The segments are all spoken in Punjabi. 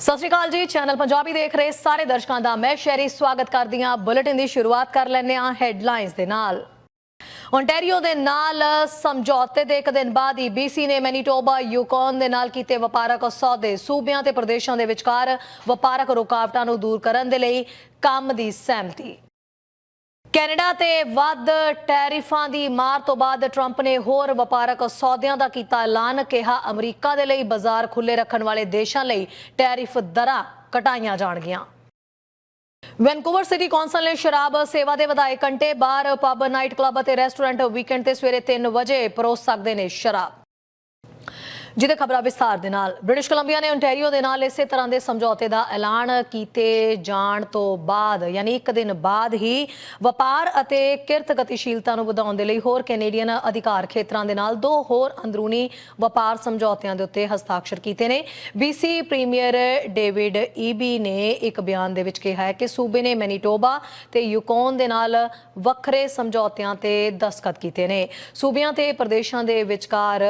ਸਤਿ ਸ਼੍ਰੀ ਅਕਾਲ ਜੀ ਚੈਨਲ ਪੰਜਾਬੀ ਦੇਖ ਰਹੇ ਸਾਰੇ ਦਰਸ਼ਕਾਂ ਦਾ। ਮੈਂ ਸ਼ੈਰੀ ਸਵਾਗਤ ਕਰਦੀ ਹਾਂ। ਬੁਲੇਟਿਨ ਦੀ ਸ਼ੁਰੂਆਤ ਕਰ ਲੈਂਦੇ ਹਾਂ ਹੈਡਲਾਈਨਸ ਦੇ ਨਾਲ। ਓਨਟਾਰੀਓ ਦੇ ਨਾਲ ਸਮਝੌਤੇ ਦੇ ਇੱਕ ਦਿਨ ਬਾਅਦ ਹੀ BC ਨੇ ਮੈਨੀਟੋਬਾ ਯੂਕੌਨ ਦੇ ਨਾਲ ਕੀਤੇ ਵਪਾਰਕ ਸੌਦੇ। ਸੂਬਿਆਂ ਤੇ ਪ੍ਰਦੇਸ਼ਾਂ ਦੇ ਵਿਚਕਾਰ ਵਪਾਰਕ ਰੁਕਾਵਟਾਂ ਨੂੰ ਦੂਰ ਕਰਨ ਦੇ ਲਈ ਕੰਮ ਦੀ ਸਹਿਮਤੀ। ਕੈਨੇਡਾ ਤੇ ਵੱਧ ਟੈਰਿਫਾਂ ਦੀ ਮਾਰ ਤੋਂ ਬਾਅਦ ਟਰੰਪ ਨੇ ਹੋਰ ਵਪਾਰਕ ਸੌਦਿਆਂ ਦਾ ਕੀਤਾ ਐਲਾਨ, ਕਿਹਾ ਅਮਰੀਕਾ ਦੇ ਲਈ ਬਾਜ਼ਾਰ ਖੁੱਲੇ ਰੱਖਣ ਵਾਲੇ ਦੇਸ਼ਾਂ ਲਈ ਟੈਰਿਫ ਦਰਾਂ ਘਟਾਈਆਂ ਜਾਣਗੀਆਂ। ਵੈਨਕੂਵਰ ਸਿਟੀ ਕੌਂਸਲ ਨੇ ਸ਼ਰਾਬ ਸੇਵਾ ਦੇ ਵਧਾਏ ਘੰਟੇ ਬਾਰ ਪਬ ਨਾਈਟ ਕਲੱਬ ਅਤੇ ਰੈਸਟੋਰੈਂਟ ਵੀਕਐਂਡ ਤੇ ਸਵੇਰੇ 3 ਵਜੇ ਪਰੋਸ ਸਕਦੇ ਨੇ ਸ਼ਰਾਬ। ਜਿਹਦੇ ਖਬਰਾਂ ਵਿਸਥਾਰ ਦੇ ਨਾਲ। ਬ੍ਰਿਟਿਸ਼ ਕੋਲੰਬੀਆ ਨੇ ਓਨਟਾਰੀਓ ਦੇ ਨਾਲ ਇਸੇ ਤਰ੍ਹਾਂ ਦੇ ਸਮਝੌਤੇ ਦਾ ਐਲਾਨ ਕੀਤੇ ਜਾਣ ਤੋਂ ਬਾਅਦ, ਯਾਨੀ ਇੱਕ ਦਿਨ ਬਾਅਦ ਹੀ ਵਪਾਰ ਅਤੇ ਕਿਰਤ ਗਤੀਸ਼ੀਲਤਾ ਨੂੰ ਵਧਾਉਣ ਦੇ ਲਈ ਹੋਰ ਕੈਨੇਡੀਅਨ ਅਧਿਕਾਰ ਖੇਤਰਾਂ ਦੇ ਨਾਲ ਦੋ ਹੋਰ ਅੰਦਰੂਨੀ ਵਪਾਰ ਸਮਝੌਤਿਆਂ ਦੇ ਉੱਤੇ ਹਸਤਾਖਰ ਕੀਤੇ ਨੇ। BC ਪ੍ਰੀਮੀਅਰ ਡੇਵਿਡ ਈਬੀ ਨੇ ਇੱਕ ਬਿਆਨ ਦੇ ਵਿੱਚ ਕਿਹਾ ਹੈ ਕਿ ਸੂਬੇ ਨੇ ਮੈਨੀਟੋਬਾ ਤੇ ਯੂਕੋਨ ਦੇ ਨਾਲ ਵੱਖਰੇ ਸਮਝੌਤਿਆਂ ਤੇ ਦਸਤਖਤ ਕੀਤੇ ਨੇ। ਸੂਬਿਆਂ ਤੇ ਪ੍ਰਦੇਸ਼ਾਂ ਦੇ ਵਿਚਕਾਰ